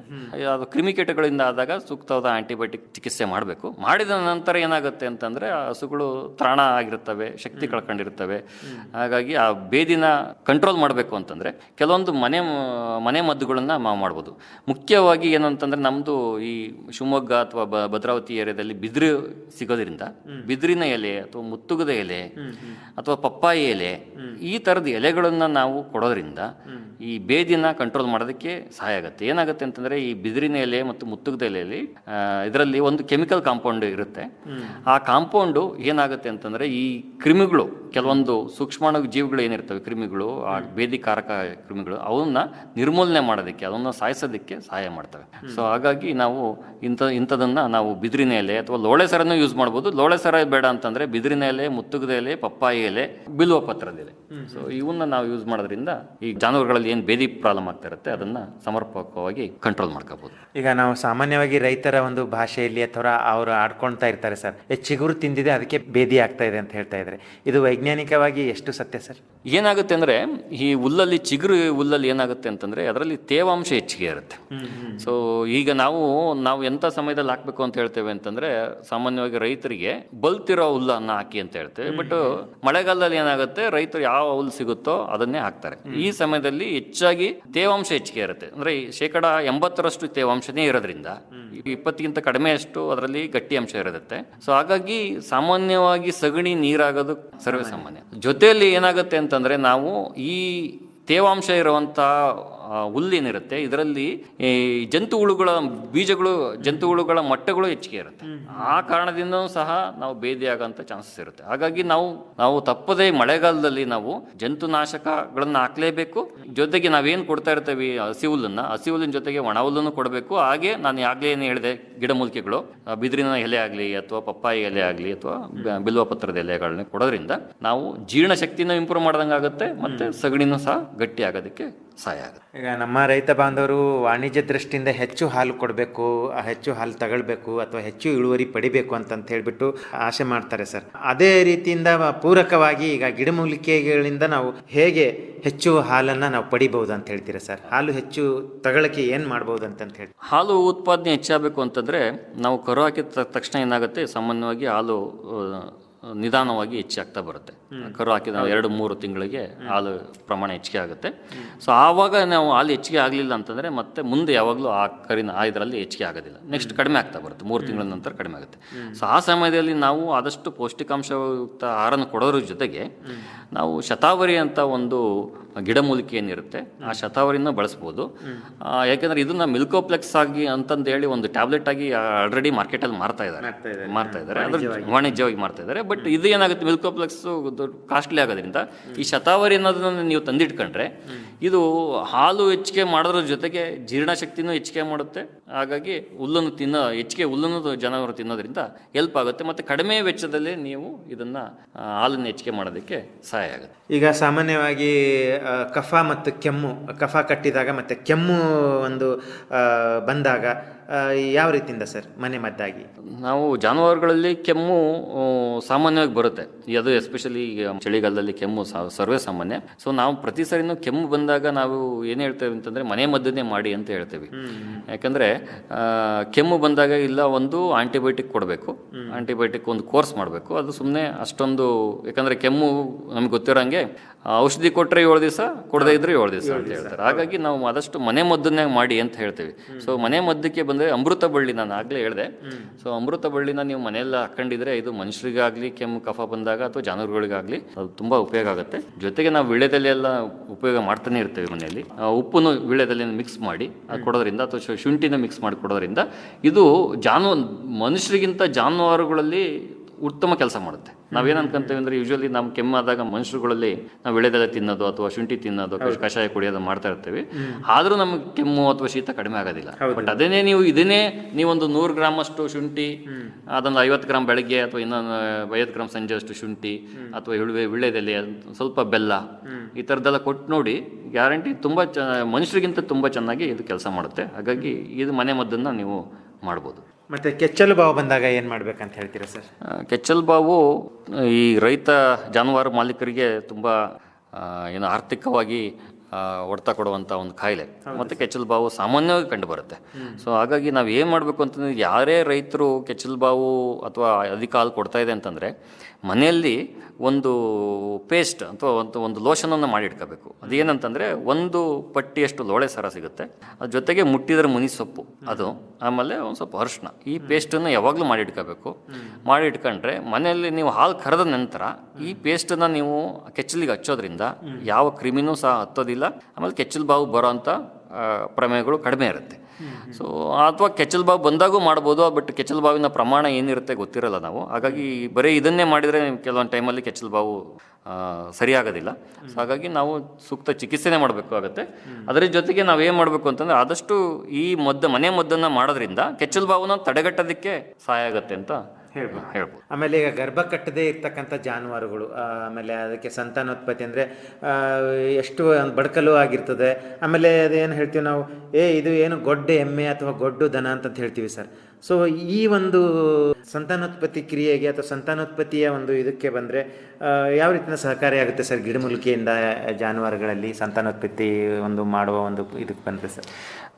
S2: ಅದು ಕ್ರಿಮಿಕೀಟಗಳಿಂದ ಆದಾಗ ಸೂಕ್ತವಾದ ಸೂಕ್ತವಾದ ಆಂಟಿಬಯೋಟಿಕ್ ಚಿಕಿತ್ಸೆ ಮಾಡಬೇಕು. ಮಾಡಿದ ನಂತರ ಏನಾಗುತ್ತೆ ಅಂತಂದರೆ ಆ ಹಸುಗಳು ತ್ರಾಣ ಆಗಿರ್ತವೆ ಶಕ್ತಿ ಕಳ್ಕೊಂಡಿರ್ತವೆ ಹಾಗಾಗಿ ಆ ಬೇದಿನ ಕಂಟ್ರೋಲ್ ಮಾಡಬೇಕು ಅಂತಂದರೆ ಕೆಲವೊಂದು ಮನೆ ಮನೆ ಮದ್ದುಗಳನ್ನು ನಾವು ಮಾಡ್ಬೋದು. ಮುಖ್ಯವಾಗಿ ಏನಂತಂದರೆ ನಮ್ಮದು ಈ ಶಿವಮೊಗ್ಗ ಅಥವಾ ಭದ್ರಾವತಿ ಏರಿಯಾದಲ್ಲಿ ಬಿದಿರು ಸಿಗೋದ್ರಿಂದ ಬಿದಿರಿನ ಎಲೆ ಅಥವಾ ಮುತ್ತುಗದ ಎಲೆ ಅಥವಾ ಪಪ್ಪಾಯಿ ಎಲೆ ಈ ಥರದ ಎಲೆಗಳನ್ನು ನಾವು ಕೊಡೋದ್ರಿಂದ ಈ ಬೇದಿನ ಕಂಟ್ರೋಲ್ ಮಾಡೋದಕ್ಕೆ ಸಹಾಯ ಆಗುತ್ತೆ. ಏನಾಗುತ್ತೆ ಅಂತಂದರೆ ಈ ಬಿದಿರಿನ ಎಲೆ ಮತ್ತು ಮುತ್ತುಗದ ಎಲೆಯಲ್ಲಿ ಇದರಲ್ಲಿ ಒಂದು ಕೆಮಿಕಲ್ ಕಾಂಪೌಂಡ್ ಇರುತ್ತೆ. ಆ ಕಾಂಪೌಂಡು ಏನಾಗುತ್ತೆ ಅಂತಂದರೆ ಈ ಕ್ರಿಮಿಗಳು, ಕೆಲವೊಂದು ಸೂಕ್ಷ್ಮಾಣು ಜೀವಿಗಳು ಏನಿರ್ತವೆ, ಕ್ರಿಮಿಗಳು, ಆ ಬೇದಿಕಾರಕ ಕ್ರಿಮಿಗಳು, ಅವನ್ನ ನಿರ್ಮೂಲನೆ ಮಾಡೋದಕ್ಕೆ, ಅದನ್ನು ಸಾಯಿಸೋದಕ್ಕೆ ಸಹಾಯ ಮಾಡ್ತವೆ. ಸೊ ಹಾಗಾಗಿ ನಾವು ಇಂಥ, ಇಂಥದನ್ನು ನಾವು ಬಿದಿರಿನ ಎಲೆ ಅಥವಾ ಲೋಳೆ ಸರನ್ನು ಯೂಸ್ ಮಾಡ್ಬೋದು. ಲೋಳೆ ಸರ ಬೇಡ ಅಂತಂದರೆ ಬಿದಿರಿನ ಎಲೆ, ಮುತ್ತುಗದ ಎಲೆ, ಪಪ್ಪಾಯಿ ಎಲೆ, ಬಿಲ್ವ ಪತ್ರದ ಎಲೆ. ಸೊ ಇವನ್ನ ನಾವು ಯೂಸ್ ಮಾಡೋದ್ರಿಂದ ಈ ಜಾನುವಾರುಗಳಲ್ಲಿ ಏನು ಬೇದಿ ಪ್ರಾಬ್ಲಮ್ ಆಗ್ತಾ ಇರುತ್ತೆ, ಅದನ್ನ ಸಮರ್ಪಕವಾಗಿ ಕಂಟ್ರೋಲ್ ಮಾಡ್ಕೋಬಹುದು
S1: ಈಗ ನಾವು ಸಾಮಾನ್ಯವಾಗಿ ರೈತರ ಒಂದು ಭಾಷೆಯಲ್ಲಿ ಅಥವಾ ಅವರು ಆಡ್ಕೊಳ್ತಾ ಇರ್ತಾರೆ ಸರ್. ಚಿಗುರು ತಿಂದಿದೆ ಅದಕ್ಕೆ ಭೇದಿ ಆಗ್ತಾ ಇದೆ ಅಂತ ಹೇಳ್ತಾ ಇದ್ದಾರೆ. ಇದು ವೈಜ್ಞಾನಿಕವಾಗಿ ಎಷ್ಟು ಸತ್ಯ ಸರ್?
S2: ಏನಾಗುತ್ತೆ ಅಂದ್ರೆ ಈ ಹುಲ್ಲಲ್ಲಿ ಚಿಗುರು ಹುಲ್ಲಲ್ಲಿ ಏನಾಗುತ್ತೆ ಅಂತಂದ್ರೆ ಅದರಲ್ಲಿ ತೇವಾಂಶ ಹೆಚ್ಚಿಗೆ ಇರುತ್ತೆ. ಸೊ ಈಗ ನಾವು ನಾವು ಎಂಥ ಸಮಯದಲ್ಲಿ ಹಾಕಬೇಕು ಅಂತ ಹೇಳ್ತೇವೆ ಅಂತಂದ್ರೆ ಸಾಮಾನ್ಯವಾಗಿ ರೈತರಿಗೆ ಬಲ್ತಿರೋ ಹುಲ್ಲನ್ನು ಹಾಕಿ ಅಂತ ಹೇಳ್ತೇವೆ. ಬಟ್ ಮಳೆಗಾಲದಲ್ಲಿ ಏನಾಗುತ್ತೆ ರೈತರು ಯಾವ ಹುಲ್ಲು ಸಿಗುತ್ತೋ ಅದನ್ನೇ ಹಾಕ್ತಾರೆ. ಈ ಸಮಯದಲ್ಲಿ ಹೆಚ್ಚಾಗಿ ತೇವಾಂಶ ಹೆಚ್ಚಿಗೆ ಇರುತ್ತೆ. ಅಂದ್ರೆ ಶೇಕಡ ಎಂಬತ್ತರಷ್ಟು ತೇವಾಂಶನೇ ಇರೋದ್ರಿಂದ ಇಪ್ಪತ್ತಕ್ಕಿಂತ ಕಡಿಮೆ ಅಷ್ಟು ಅದರಲ್ಲಿ ಗಟ್ಟಿ ಅಂಶ ಇರುತ್ತೆ. ಸೊ ಹಾಗಾಗಿ ಸಾಮಾನ್ಯವಾಗಿ ಸಗಣಿ ನೀರಾಗೋದು ಸರ್ವೇ ಸಾಮಾನ್ಯ ಜೊತೆಯಲ್ಲಿ ಏನಾಗುತ್ತೆ ಅಂತಂದರೆ ನಾವು ಈ ತೇವಾಂಶ ಇರುವಂಥ ಹುಲ್ಲೇನಿರುತ್ತೆ. ಇದರಲ್ಲಿ ಈ ಜಂತು ಹುಳುಗಳ ಬೀಜಗಳು ಜಂತು ಹುಳುಗಳ ಮಟ್ಟಗಳು ಹೆಚ್ಚಿಗೆ ಇರುತ್ತೆ. ಆ ಕಾರಣದಿಂದ ಸಹ ನಾವು ಭೇದಿ ಆಗೋಂಥ ಚಾನ್ಸಸ್ ಇರುತ್ತೆ. ಹಾಗಾಗಿ ನಾವು ನಾವು ತಪ್ಪದೇ ಮಳೆಗಾಲದಲ್ಲಿ ನಾವು ಜಂತುನಾಶಕಗಳನ್ನು ಹಾಕಲೇಬೇಕು. ಜೊತೆಗೆ ನಾವೇನು ಕೊಡ್ತಾ ಇರ್ತೇವೆ ಈ ಹಸಿ ಹುಲ್ಲನ್ನು? ಹಸಿ ಹುಲ್ಲಿನ ಜೊತೆಗೆ ಒಣ ಹುಲ್ಲನ್ನು ಕೊಡಬೇಕು. ಹಾಗೆ ನಾನು ಆಗ್ಲೇ ಏನು ಹೇಳಿದೆ ಗಿಡಮೂಲಿಕೆಗಳು ಬಿದಿರಿನ ಎಲೆ ಆಗಲಿ ಅಥವಾ ಪಪ್ಪಾಯಿ ಎಲೆ ಆಗಲಿ ಅಥವಾ ಬಿಲ್ವ ಪತ್ರದ ಎಲೆಗಳನ್ನ ಕೊಡೋದ್ರಿಂದ ನಾವು ಜೀರ್ಣಶಕ್ತಿನ ಇಂಪ್ರೂವ್ ಮಾಡ್ದಂಗೆ ಆಗುತ್ತೆ ಮತ್ತು ಸಗಣಿನೂ ಸಹ ಗಟ್ಟಿ ಆಗೋದಕ್ಕೆ ಸಹಾಯ ಆಗುತ್ತೆ
S1: ಈಗ ನಮ್ಮ ರೈತ ಬಾಂಧವರು ವಾಣಿಜ್ಯ ದೃಷ್ಟಿಯಿಂದ ಹೆಚ್ಚು ಹಾಲು ಕೊಡಬೇಕು ಹೆಚ್ಚು ಹಾಲು ತಗೊಳ್ಬೇಕು ಅಥವಾ ಹೆಚ್ಚು ಇಳುವರಿ ಪಡಿಬೇಕು ಅಂತಂತ ಹೇಳಿಬಿಟ್ಟು ಆಸೆ ಮಾಡ್ತಾರೆ ಸರ್. ಅದೇ ರೀತಿಯಿಂದ ಪೂರಕವಾಗಿ ಈಗ ಗಿಡಮೂಲಿಕೆಗಳಿಂದ ನಾವು ಹೇಗೆ ಹೆಚ್ಚು ಹಾಲನ್ನು ನಾವು ಪಡಿಬಹುದು ಅಂತ ಹೇಳ್ತೀರಾ ಸರ್? ಹಾಲು ಹೆಚ್ಚು ತಗೊಳಕ್ಕೆ ಏನು ಮಾಡ್ಬೋದು ಅಂತಂತ ಹೇಳಿ.
S2: ಹಾಲು ಉತ್ಪಾದನೆ ಹೆಚ್ಚಾಗಬೇಕು ಅಂತಂದರೆ ನಾವು ಕರು ಹಾಕಿದ ತಕ್ಷಣ ಏನಾಗುತ್ತೆ? ಸಾಮಾನ್ಯವಾಗಿ ಹಾಲು ನಿಧಾನವಾಗಿ ಹೆಚ್ಚಾಗ್ತಾ ಬರುತ್ತೆ. ಕರು ಹಾಕಿದ ಎರಡು ಮೂರು ತಿಂಗಳಿಗೆ ಹಾಲು ಪ್ರಮಾಣ ಹೆಚ್ಚಿಗೆ ಆಗುತ್ತೆ. ಸೊ ಆವಾಗ ನಾವು ಹಾಲು ಹೆಚ್ಚಿಗೆ ಆಗಲಿಲ್ಲ ಅಂತಂದರೆ ಮತ್ತೆ ಮುಂದೆ ಯಾವಾಗಲೂ ಆ ಕರಿನ ಆ ಇದರಲ್ಲಿ ಹೆಚ್ಚಿಗೆ ಆಗೋದಿಲ್ಲ. ನೆಕ್ಸ್ಟ್ ಕಡಿಮೆ ಆಗ್ತಾ ಬರುತ್ತೆ. ಮೂರು ತಿಂಗಳ ನಂತರ ಕಡಿಮೆ ಆಗುತ್ತೆ. ಸೊ ಆ ಸಮಯದಲ್ಲಿ ನಾವು ಆದಷ್ಟು ಪೌಷ್ಟಿಕಾಂಶಯುಕ್ತ ಆಹಾರನ ಕೊಡೋದ್ರ ಜೊತೆಗೆ ನಾವು ಶತಾವರಿ ಅಂತ ಒಂದು ಗಿಡಮೂಲಿಕೆ ಏನಿರುತ್ತೆ ಆ ಶತಾವರಿನ ಬಳಸ್ಬೋದು. ಯಾಕೆಂದರೆ ಯಾಕಂದ್ರೆ ಇದನ್ನ ಮಿಲ್ಕೋಪ್ಲೆಕ್ಸ್ ಆಗಿ ಅಂತಂದು ಹೇಳಿ ಒಂದು ಟ್ಯಾಬ್ಲೆಟ್ ಆಗಿ ಆಲ್ರೆಡಿ ಮಾರ್ಕೆಟಲ್ಲಿ ಮಾರ್ತಾ ಇದ್ದಾರೆ. ಮಾರ್ತಾ ಇದ್ದಾರೆ. ಅದ್ರ ವಾಣಿಜ್ಯವಾಗಿ. ಮಾರ್ತಾ ಇದ್ದಾರೆ. ಬಟ್ ಇದು ಏನಾಗುತ್ತೆ ಮಿಲ್ಕೋಪ್ಲೆಕ್ಸ್ ಕಾಸ್ಟ್ಲಿ ಆಗೋದ್ರಿಂದ ಈ ಶತಾವರಿ ಅನ್ನೋದನ್ನ ನೀವು ತಂದಿಟ್ಕೊಂಡ್ರೆ ಇದು ಹಾಲು ಹೆಚ್ಚಿಗೆ ಮಾಡೋದ್ರ ಜೊತೆಗೆ ಜೀರ್ಣಶಕ್ತಿನೂ ಹೆಚ್ಚಿಗೆ ಮಾಡುತ್ತೆ. ಹಾಗಾಗಿ ಹುಲ್ಲನ್ನು ತಿನ್ನ, ಹೆಚ್ಚಿಗೆ ಹುಲ್ಲನ್ನು ಜನವರು ತಿನ್ನೋದ್ರಿಂದ ಹೆಲ್ಪ್ ಆಗುತ್ತೆ. ಮತ್ತು ಕಡಿಮೆ ವೆಚ್ಚದಲ್ಲಿ ನೀವು ಇದನ್ನು ಹಾಲನ್ನು ಹೆಚ್ಚಿಗೆ ಮಾಡೋದಕ್ಕೆ ಸಹಾಯ ಆಗುತ್ತೆ.
S1: ಈಗ ಸಾಮಾನ್ಯವಾಗಿ ಕಫ ಮತ್ತು ಕೆಮ್ಮು, ಕಫ ಕಟ್ಟಿದಾಗ ಮತ್ತು ಕೆಮ್ಮು ಒಂದು ಬಂದಾಗ ಯಾವ ರೀತಿಯಿಂದ ಸರ್ ಮನೆ ಮದ್ದಾಗಿ?
S2: ನಾವು ಜಾನುವಾರುಗಳಲ್ಲಿ ಕೆಮ್ಮು ಸಾಮಾನ್ಯವಾಗಿ ಬರುತ್ತೆ. ಅದು ಎಸ್ಪೆಷಲಿ ಚಳಿಗಾಲದಲ್ಲಿ ಕೆಮ್ಮು ಸರ್ವೇ ಸಾಮಾನ್ಯ. ಸೊ ನಾವು ಪ್ರತಿ ಸರಿನೂ ಕೆಮ್ಮು ಬಂದಾಗ ನಾವು ಏನು ಹೇಳ್ತೇವೆ ಅಂತಂದ್ರೆ ಮನೆ ಮದ್ದನ್ನೇ ಮಾಡಿ ಅಂತ ಹೇಳ್ತೇವೆ. ಯಾಕಂದ್ರೆ ಕೆಮ್ಮು ಬಂದಾಗ ಇಲ್ಲ ಒಂದು ಆಂಟಿಬಯೋಟಿಕ್ ಕೊಡಬೇಕು. ಆಂಟಿಬಯೋಟಿಕ್ ಒಂದು ಕೋರ್ಸ್ ಮಾಡಬೇಕು. ಅದು ಸುಮ್ಮನೆ ಅಷ್ಟೊಂದು ಯಾಕಂದ್ರೆ ಕೆಮ್ಮು ನಮ್ಗೆ ಗೊತ್ತಿರೋಂಗೆ ಔಷಧಿ ಕೊಟ್ಟರೆ ಏಳು ದಿವಸ ಕೊಡದೇ ಇದ್ರೆ ಏಳು ದಿವಸ ಅಂತ ಹೇಳ್ತಾರೆ. ಹಾಗಾಗಿ ನಾವು ಆದಷ್ಟು ಮನೆ ಮದ್ದನ್ನೇ ಮಾಡಿ ಅಂತ ಹೇಳ್ತೇವೆ. ಸೊ ಮನೆ ಮದ್ದಕ್ಕೆ ಬಂದರೆ ಅಮೃತ ಬಳ್ಳಿ ನಾನು ಆಗಲೇ ಹೇಳಿದೆ. ಸೊ ಅಮೃತ ಬಳ್ಳಿನ ನೀವು ಮನೆಯಲ್ಲ ಹಾಕೊಂಡಿದ್ರೆ ಇದು ಮನುಷ್ಯರಿಗಾಗಲಿ ಕೆಮ್ಮು ಕಫ ಬಂದಾಗ ಅಥವಾ ಜಾನುವಾರುಗಳಿಗಾಗಲಿ ಅದು ತುಂಬ ಉಪಯೋಗ ಆಗುತ್ತೆ. ಜೊತೆಗೆ ನಾವು ವಿಳ್ಯದಲ್ಲಿ ಎಲ್ಲ ಉಪಯೋಗ ಮಾಡ್ತಾನೆ ಇರ್ತೇವೆ ಮನೆಯಲ್ಲಿ. ಆ, ಉಪ್ಪನ್ನು ವಿಳ್ಯದಲ್ಲಿ ಮಿಕ್ಸ್ ಮಾಡಿ ಅದು ಕೊಡೋದ್ರಿಂದ ಅಥವಾ ಶುಂಠಿನ ಮಿಕ್ಸ್ ಮಾಡಿ ಕೊಡೋದ್ರಿಂದ ಇದು ಜಾನು ಮನುಷ್ಯರಿಗಿಂತ ಜಾನುವಾರುಗಳಲ್ಲಿ ಉತ್ತಮ ಕೆಲಸ ಮಾಡುತ್ತೆ. ನಾವೇನು ಅನ್ಕೊಂತೇವೆ ಅಂದರೆ ಯೂಶಲಿ ನಮ್ಮ ಕೆಮ್ಮಾದಾಗ ಮನುಷ್ಯರುಗಳಲ್ಲಿ ನಾವು ಎಳೆದೆಲ್ಲ ತಿನ್ನೋದು ಅಥವಾ ಶುಂಠಿ ತಿನ್ನೋದು ಅಥವಾ ಕಷಾಯ ಕುಡಿಯೋದು ಮಾಡ್ತಾ ಇರ್ತೀವಿ. ಆದರೂ ನಮಗೆ ಕೆಮ್ಮು ಅಥವಾ ಶೀತ ಕಡಿಮೆ ಆಗೋದಿಲ್ಲ. ಬಟ್ ಅದನ್ನೇ ನೀವು ಇದನ್ನೇ ನೀವೊಂದು ನೂರು ಗ್ರಾಮ್ ಅಷ್ಟು ಶುಂಠಿ ಅದೊಂದು ಐವತ್ತು ಗ್ರಾಮ್ ಬೆಳಗ್ಗೆ ಅಥವಾ ಇನ್ನೊಂದು ಐವತ್ತು ಗ್ರಾಮ್ ಸಂಜೆ ಅಷ್ಟು ಶುಂಠಿ ಅಥವಾ ಇಳುವೆ ವಿಳ್ಳೆದೆಲೆ ಸ್ವಲ್ಪ ಬೆಲ್ಲ ಈ ಥರದ್ದೆಲ್ಲ ಕೊಟ್ಟು ನೋಡಿ ಗ್ಯಾರಂಟಿ ತುಂಬ ಚ ಮನುಷ್ಯರಿಗಿಂತ ತುಂಬ ಚೆನ್ನಾಗಿ ಇದು ಕೆಲಸ ಮಾಡುತ್ತೆ. ಹಾಗಾಗಿ ಇದು ಮನೆ ಮದ್ದನ್ನು ನೀವು ಮಾಡ್ಬೋದು.
S1: ಮತ್ತು ಕೆಚ್ಚಲು ಬಾವು ಬಂದಾಗ ಏನು ಮಾಡ್ಬೇಕಂತ ಹೇಳ್ತೀರಾ ಸರ್?
S2: ಕೆಚ್ಚಲು ಬಾವು ಈ ರೈತ ಜಾನುವಾರು ಮಾಲೀಕರಿಗೆ ತುಂಬ ಏನು ಆರ್ಥಿಕವಾಗಿ ಹೊಡೆತ ಕೊಡುವಂಥ ಒಂದು ಕಾಯಿಲೆ. ಮತ್ತು ಕೆಚ್ಚಲು ಬಾವು ಸಾಮಾನ್ಯವಾಗಿ ಕಂಡು ಬರುತ್ತೆ. ಸೊ ಹಾಗಾಗಿ ನಾವು ಏನು ಮಾಡಬೇಕು ಅಂತಂದ್ರೆ ಯಾರೇ ರೈತರು ಕೆಚ್ಚಲು ಬಾವು ಅಥವಾ ಅಧಿಕ ಹಾಲು ಕೊಡ್ತಾ ಇದೆ ಅಂತಂದರೆ ಮನೆಯಲ್ಲಿ ಒಂದು ಪೇಸ್ಟ್ ಅಥವಾ ಒಂದು ಒಂದು ಲೋಷನನ್ನು ಮಾಡಿ ಇಟ್ಕೋಬೇಕು ಅದೇನಂತಂದರೆ ಒಂದು ಪಟ್ಟಿಯಷ್ಟು ಲೋಳೆ ಸರ ಸಿಗುತ್ತೆ. ಅದ್ರ ಜೊತೆಗೆ ಮುಟ್ಟಿದ್ರೆ ಮುನಿ ಸೊಪ್ಪು ಅದು. ಆಮೇಲೆ ಒಂದು ಸ್ವಲ್ಪ ಅರಿಶಿನ ಈ ಪೇಸ್ಟನ್ನು ಯಾವಾಗಲೂ ಮಾಡಿ ಇಟ್ಕೋಬೇಕು ಮಾಡಿ ಇಟ್ಕೊಂಡ್ರೆ ಮನೆಯಲ್ಲಿ ನೀವು ಹಾಲು ಕರೆದ ನಂತರ ಈ ಪೇಸ್ಟನ್ನು ನೀವು ಕೆಚ್ಚಲಿಗೆ ಹಚ್ಚೋದ್ರಿಂದ ಯಾವ ಕ್ರಿಮಿನೂ ಸಹ ಹತ್ತೋದಿಲ್ಲ. ಆಮೇಲೆ ಕೆಚ್ಚಲು ಬಾವು ಬರೋ ಅಂಥ ಪ್ರಮೇಯಗಳು ಕಡಿಮೆ ಇರುತ್ತೆ. ಸೊ ಅಥವಾ ಕೆಚಲ್ ಬಾವು ಬಂದಾಗೂ ಮಾಡ್ಬೋದು ಬಟ್ ಕೆಚಲ್ ಬಾವಿನ ಪ್ರಮಾಣ ಏನಿರುತ್ತೆ ಗೊತ್ತಿರಲ್ಲ ನಾವು. ಹಾಗಾಗಿ ಬರೀ ಇದನ್ನೇ ಮಾಡಿದರೆ ಕೆಲವೊಂದು ಟೈಮಲ್ಲಿ ಕೆಚಲ್ ಬಾವು ಸರಿಯಾಗೋದಿಲ್ಲ. ಸೊ ಹಾಗಾಗಿ ನಾವು ಸೂಕ್ತ ಚಿಕಿತ್ಸೆನೇ ಆಗುತ್ತೆ. ಅದರ ಜೊತೆಗೆ ನಾವು ಏನು ಮಾಡಬೇಕು ಅಂತಂದರೆ ಆದಷ್ಟು ಈ ಮದ್ದು ಮನೆ ಮದ್ದನ್ನು ಮಾಡೋದ್ರಿಂದ ಕೆಚ್ಚಲು ಬಾವನ್ನ ತಡೆಗಟ್ಟೋದಕ್ಕೆ ಸಹಾಯ ಆಗುತ್ತೆ ಅಂತ ಹೇಳ್ಬೋದು ಹೇಳ್ಬೋದು.
S1: ಆಮೇಲೆ ಈಗ ಗರ್ಭ ಕಟ್ಟದೇ ಇರ್ತಕ್ಕಂಥ ಜಾನುವಾರುಗಳು ಆಮೇಲೆ ಅದಕ್ಕೆ ಸಂತಾನೋತ್ಪತ್ತಿ ಅಂದರೆ ಎಷ್ಟು ಬಡ್ಕಲು ಆಗಿರ್ತದೆ. ಆಮೇಲೆ ಅದೇನು ಹೇಳ್ತೀವಿ ನಾವು, ಏ, ಇದು ಏನು ಗೊಡ್ಡೆ ಎಮ್ಮೆ ಅಥವಾ ಗೊಡ್ಡು ದನ ಅಂತ ಹೇಳ್ತೀವಿ ಸರ್. ಸೊ ಈ ಒಂದು ಸಂತಾನೋತ್ಪತ್ತಿ ಕ್ರಿಯೆಗೆ ಅಥವಾ ಸಂತಾನೋತ್ಪತ್ತಿಯ ಒಂದು ಇದಕ್ಕೆ ಬಂದರೆ ಯಾವ ರೀತಿಯ ಸಹಕಾರಿಯಾಗುತ್ತೆ ಸರ್ ಗಿಡಮೂಲಿಕೆಯಿಂದ ಜಾನುವಾರುಗಳಲ್ಲಿ ಸಂತಾನೋತ್ಪತ್ತಿ ಒಂದು ಮಾಡುವ ಒಂದು ಇದಕ್ಕೆ ಬಂದರೆ ಸರ್?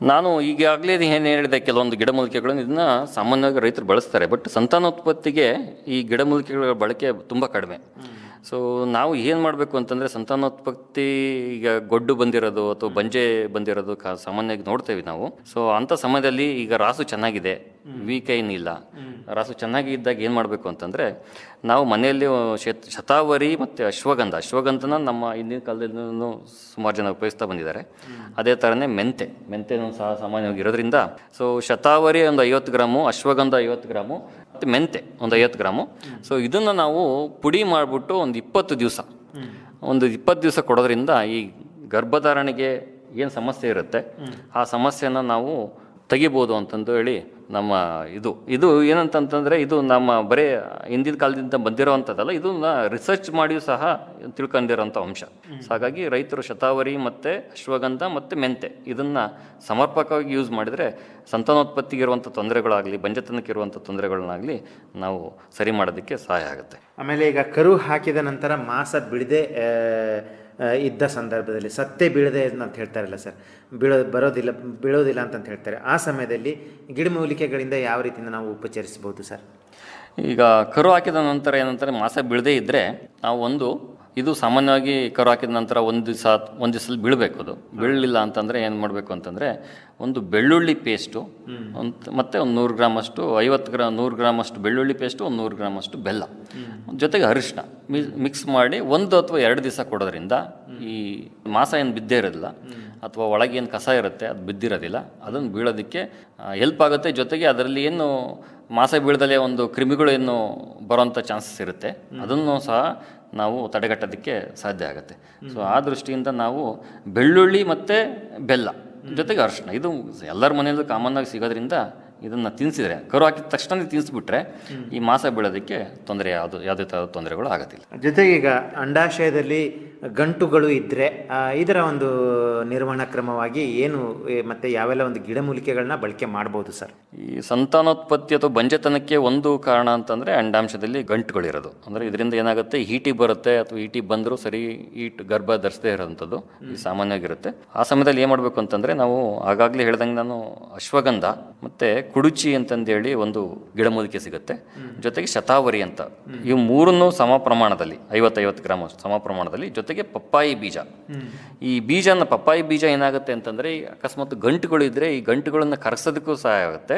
S2: ನಾನು ಈಗಾಗಲೇ ಏನು ಹೇಳಿದೆ, ಕೆಲವೊಂದು ಗಿಡಮೂಲಿಕೆಗಳನ್ನು ಇದನ್ನು ಸಾಮಾನ್ಯವಾಗಿ ರೈತರು ಬಳಸ್ತಾರೆ, ಬಟ್ ಸಂತಾನೋತ್ಪತ್ತಿಗೆ ಈ ಗಿಡಮೂಲಿಕೆಗಳ ಬಳಕೆ ತುಂಬ ಕಡಿಮೆ. ಸೊ ನಾವು ಏನು ಮಾಡಬೇಕು ಅಂತಂದರೆ ಸಂತಾನೋತ್ಪತ್ತಿ ಈಗ ಗೊಡ್ಡು ಬಂದಿರೋದು ಅಥವಾ ಬಂಜೆ ಬಂದಿರೋದು ಕಾ ಸಾಮಾನ್ಯವಾಗಿ ನೋಡ್ತೇವೆ ನಾವು. ಸೊ ಅಂಥ ಸಮಯದಲ್ಲಿ ಈಗ ರಾಸು ಚೆನ್ನಾಗಿದೆ. ವೀಕ್ ಏನಿಲ್ಲ. ರಾಸು ಚೆನ್ನಾಗಿ ಇದ್ದಾಗ ಏನು ಮಾಡಬೇಕು ಅಂತಂದರೆ ನಾವು ಮನೆಯಲ್ಲಿ ಶತ್ ಶತಾವರಿ ಮತ್ತು ಅಶ್ವಗಂಧ. ಅಶ್ವಗಂಧನ ನಮ್ಮ ಹಿಂದಿನ ಕಾಲದಿಂದ ಸುಮಾರು ಜನ ಉಪಯೋಗಿಸ್ತಾ ಬಂದಿದ್ದಾರೆ. ಅದೇ ಥರನೇ ಮೆಂತೆ. ಮೆಂತೆನೂ ಸಹ ಸಾಮಾನ್ಯವಾಗಿ ಇರೋದ್ರಿಂದ. ಸೊ ಶತಾವರಿ ಒಂದು ಐವತ್ತು ಗ್ರಾಮು ಅಶ್ವಗಂಧ ಐವತ್ತು ಗ್ರಾಮು ಮತ್ತು ಮೆಂತೆ, ಒಂದು ಐವತ್ತು ಗ್ರಾಮು. ಸೊ ಇದನ್ನು ನಾವು ಪುಡಿ ಮಾಡಿಬಿಟ್ಟು ಒಂದು ಇಪ್ಪತ್ತು ದಿವಸ. ಒಂದು ಇಪ್ಪತ್ತು ದಿವಸ ಕೊಡೋದ್ರಿಂದ ಈ ಗರ್ಭಧಾರಣೆಗೆ ಏನು ಸಮಸ್ಯೆ ಇರುತ್ತೆ, ಆ ಸಮಸ್ಯೆನ ನಾವು ತೆಗಿಬೋದು ಅಂತಂದು ಹೇಳಿ ನಮ್ಮ ಇದು ಇದು ಏನಂತಂತಂದರೆ ಇದು ನಮ್ಮ ಬರೀ ಹಿಂದಿನ ಕಾಲದಿಂದ ಬಂದಿರೋವಂಥದ್ದಲ್ಲ ಇದು ರಿಸರ್ಚ್ ಮಾಡಿಯೂ ಸಹ ತಿಳ್ಕೊಂಡಿರೋಂಥ ಅಂಶ. ಸೊ ಹಾಗಾಗಿ ರೈತರು ಶತಾವರಿ ಮತ್ತು ಅಶ್ವಗಂಧ ಮತ್ತು ಮೆಂತೆ ಇದನ್ನು ಸಮರ್ಪಕವಾಗಿ ಯೂಸ್ ಮಾಡಿದರೆ ಸಂತಾನೋತ್ಪತ್ತಿಗೆ ಇರುವಂಥ ತೊಂದರೆಗಳಾಗಲಿ ಬಂಜತನಕ್ಕೆ ಇರುವಂಥ ತೊಂದರೆಗಳನ್ನಾಗಲಿ ನಾವು ಸರಿ ಮಾಡೋದಕ್ಕೆ ಸಹಾಯ ಆಗುತ್ತೆ.
S1: ಆಮೇಲೆ ಈಗ ಕರು ಹಾಕಿದ ನಂತರ ಮಾಸ ಬಿಡದೆ ಇದ್ದ ಸಂದರ್ಭದಲ್ಲಿ ಸತ್ತೆ ಬೀಳದೆ ಅಂತ ಹೇಳ್ತಾರಲ್ಲ ಸರ್, ಬೀಳೋ, ಬರೋದಿಲ್ಲ, ಬೀಳೋದಿಲ್ಲ ಅಂತಂತ ಹೇಳ್ತಾರೆ. ಆ ಸಮಯದಲ್ಲಿ ಗಿಡಮೂಲಿಕೆಗಳಿಂದ ಯಾವ ರೀತಿಯಿಂದ ನಾವು ಉಪಚರಿಸ್ಬೋದು ಸರ್?
S2: ಈಗ ಕರು ಹಾಕಿದ ನಂತರ ಏನಂತಾರೆ, ಮಾಸ ಬೀಳದೇ ಇದ್ದರೆ ನಾವು ಒಂದು ಇದು ಸಾಮಾನ್ಯವಾಗಿ ಕರು ಹಾಕಿದ ನಂತರ ಒಂದು ದಿವಸ, ಒಂದು ದಿವಸದಲ್ಲಿ ಬೀಳಬೇಕು ಅದು. ಬೀಳಲಿಲ್ಲ ಅಂತಂದರೆ ಏನು ಮಾಡಬೇಕು ಅಂತಂದರೆ ಒಂದು ಬೆಳ್ಳುಳ್ಳಿ ಪೇಸ್ಟು ಒಂದು ಮತ್ತು ಒಂದು ನೂರು ಗ್ರಾಮಷ್ಟು, ಐವತ್ತು ಗ್ರಾ, ನೂರು ಗ್ರಾಮಷ್ಟು ಬೆಳ್ಳುಳ್ಳಿ ಪೇಸ್ಟು ಒಂದು ನೂರು ಗ್ರಾಮಷ್ಟು ಬೆಲ್ಲ. ಜೊತೆಗೆ ಅರಿಶಿನ ಮಿಕ್ಸ್ ಮಾಡಿ ಒಂದು ಅಥವಾ ಎರಡು ದಿವಸ ಕೊಡೋದ್ರಿಂದ ಈ ಮಾಸ ಏನು ಬಿದ್ದೇ ಇರೋದಿಲ್ಲ, ಅಥವಾ ಒಳಗೆ ಏನು ಕಸ ಇರುತ್ತೆ, ಅದು ಬಿದ್ದಿರೋದಿಲ್ಲ, ಅದನ್ನು ಬೀಳೋದಕ್ಕೆ ಹೆಲ್ಪ್ ಆಗುತ್ತೆ. ಜೊತೆಗೆ ಅದರಲ್ಲಿ ಏನು ಮಾಸ ಬೀಳದಲ್ಲೇ ಒಂದು ಕ್ರಿಮಿಗಳು ಏನು ಬರೋಂಥ ಚಾನ್ಸಸ್ ಇರುತ್ತೆ. ಅದನ್ನು ಸಹ ನಾವು ತಡೆಗಟ್ಟೋದಕ್ಕೆ ಸಾಧ್ಯ ಆಗುತ್ತೆ. ಸೊ ಆ ದೃಷ್ಟಿಯಿಂದ ನಾವು ಬೆಳ್ಳುಳ್ಳಿ ಮತ್ತು ಬೆಲ್ಲ ಜೊತೆಗೆ ಅರಿಶಿಣ. ಇದು ಎಲ್ಲರ ಮನೆಯಲ್ಲೂ ಕಾಮನ್ನಾಗಿ ಸಿಗೋದ್ರಿಂದ ಇದನ್ನು ತಿನ್ಸಿದ್ರೆ ಕರು ಹಾಕಿದ ತಕ್ಷಣ ತಿನ್ನಿಸ್ಬಿಟ್ರೆ ಈ ಮಾಸ ಬೀಳೋದಕ್ಕೆ ತೊಂದರೆ ಯಾವುದು ಯಾವುದೇ ಥರದ ತೊಂದರೆಗಳು ಆಗೋದಿಲ್ಲ
S1: ಜೊತೆಗೆ ಈಗ ಅಂಡಾಶಯದಲ್ಲಿ ಗಂಟುಗಳು ಇದ್ದರೆ ಇದರ ಒಂದು ನಿರ್ವಹಣಾ ಕ್ರಮವಾಗಿ ಏನು ಮತ್ತೆ ಯಾವೆಲ್ಲ ಒಂದು ಗಿಡಮೂಲಿಕೆಗಳನ್ನ ಬಳಕೆ ಮಾಡ್ಬೋದು ಸರ್?
S2: ಈ ಸಂತಾನೋತ್ಪತ್ತಿ ಅಥವಾ ಬಂಜೆತನಕ್ಕೆ ಒಂದು ಕಾರಣ ಅಂತಂದರೆ ಅಂಡಾಂಶದಲ್ಲಿ ಗಂಟುಗಳಿರೋದು ಅಂದರೆ ಇದರಿಂದ ಏನಾಗುತ್ತೆ ಹೀಟಿ ಬರುತ್ತೆ ಅಥವಾ ಹೀಟಿ ಬಂದರೂ ಸರಿ ಹೀಟ್ ಗರ್ಭ ಧರಿಸದೇ ಇರೋವಂಥದ್ದು ಸಾಮಾನ್ಯವಾಗಿರುತ್ತೆ. ಆ ಸಮಯದಲ್ಲಿ ಏನು ಮಾಡಬೇಕು ಅಂತಂದರೆ ನಾವು ಆಗಾಗಲೇ ಹೇಳ್ದಂಗೆ ನಾನು ಅಶ್ವಗಂಧ ಮತ್ತು ಕುಡುಚಿ ಅಂತಂದೇಳಿ ಒಂದು ಗಿಡಮೂಲಿಕೆ ಸಿಗುತ್ತೆ. ಜೊತೆಗೆ ಶತಾವರಿ ಅಂತ. ಇವು ಮೂರನ್ನು ಸಮ ಪ್ರಮಾಣದಲ್ಲಿ ಐವತ್ತೈವತ್ತು ಗ್ರಾಮ್ ಸಮ ಪ್ರಮಾಣದಲ್ಲಿ ಜೊತೆಗೆ ಪಪ್ಪಾಯಿ ಬೀಜ. ಈ ಬೀಜನ ಪಪ್ಪಾಯಿ ಬೀಜ ಏನಾಗುತ್ತೆ ಅಂತಂದರೆ ಅಕಸ್ಮಾತ್ ಗಂಟುಗಳು ಇದ್ದರೆ ಈ ಗಂಟುಗಳನ್ನು ಕರೆಸೋದಕ್ಕೂ ಸಹಾಯ ಆಗುತ್ತೆ.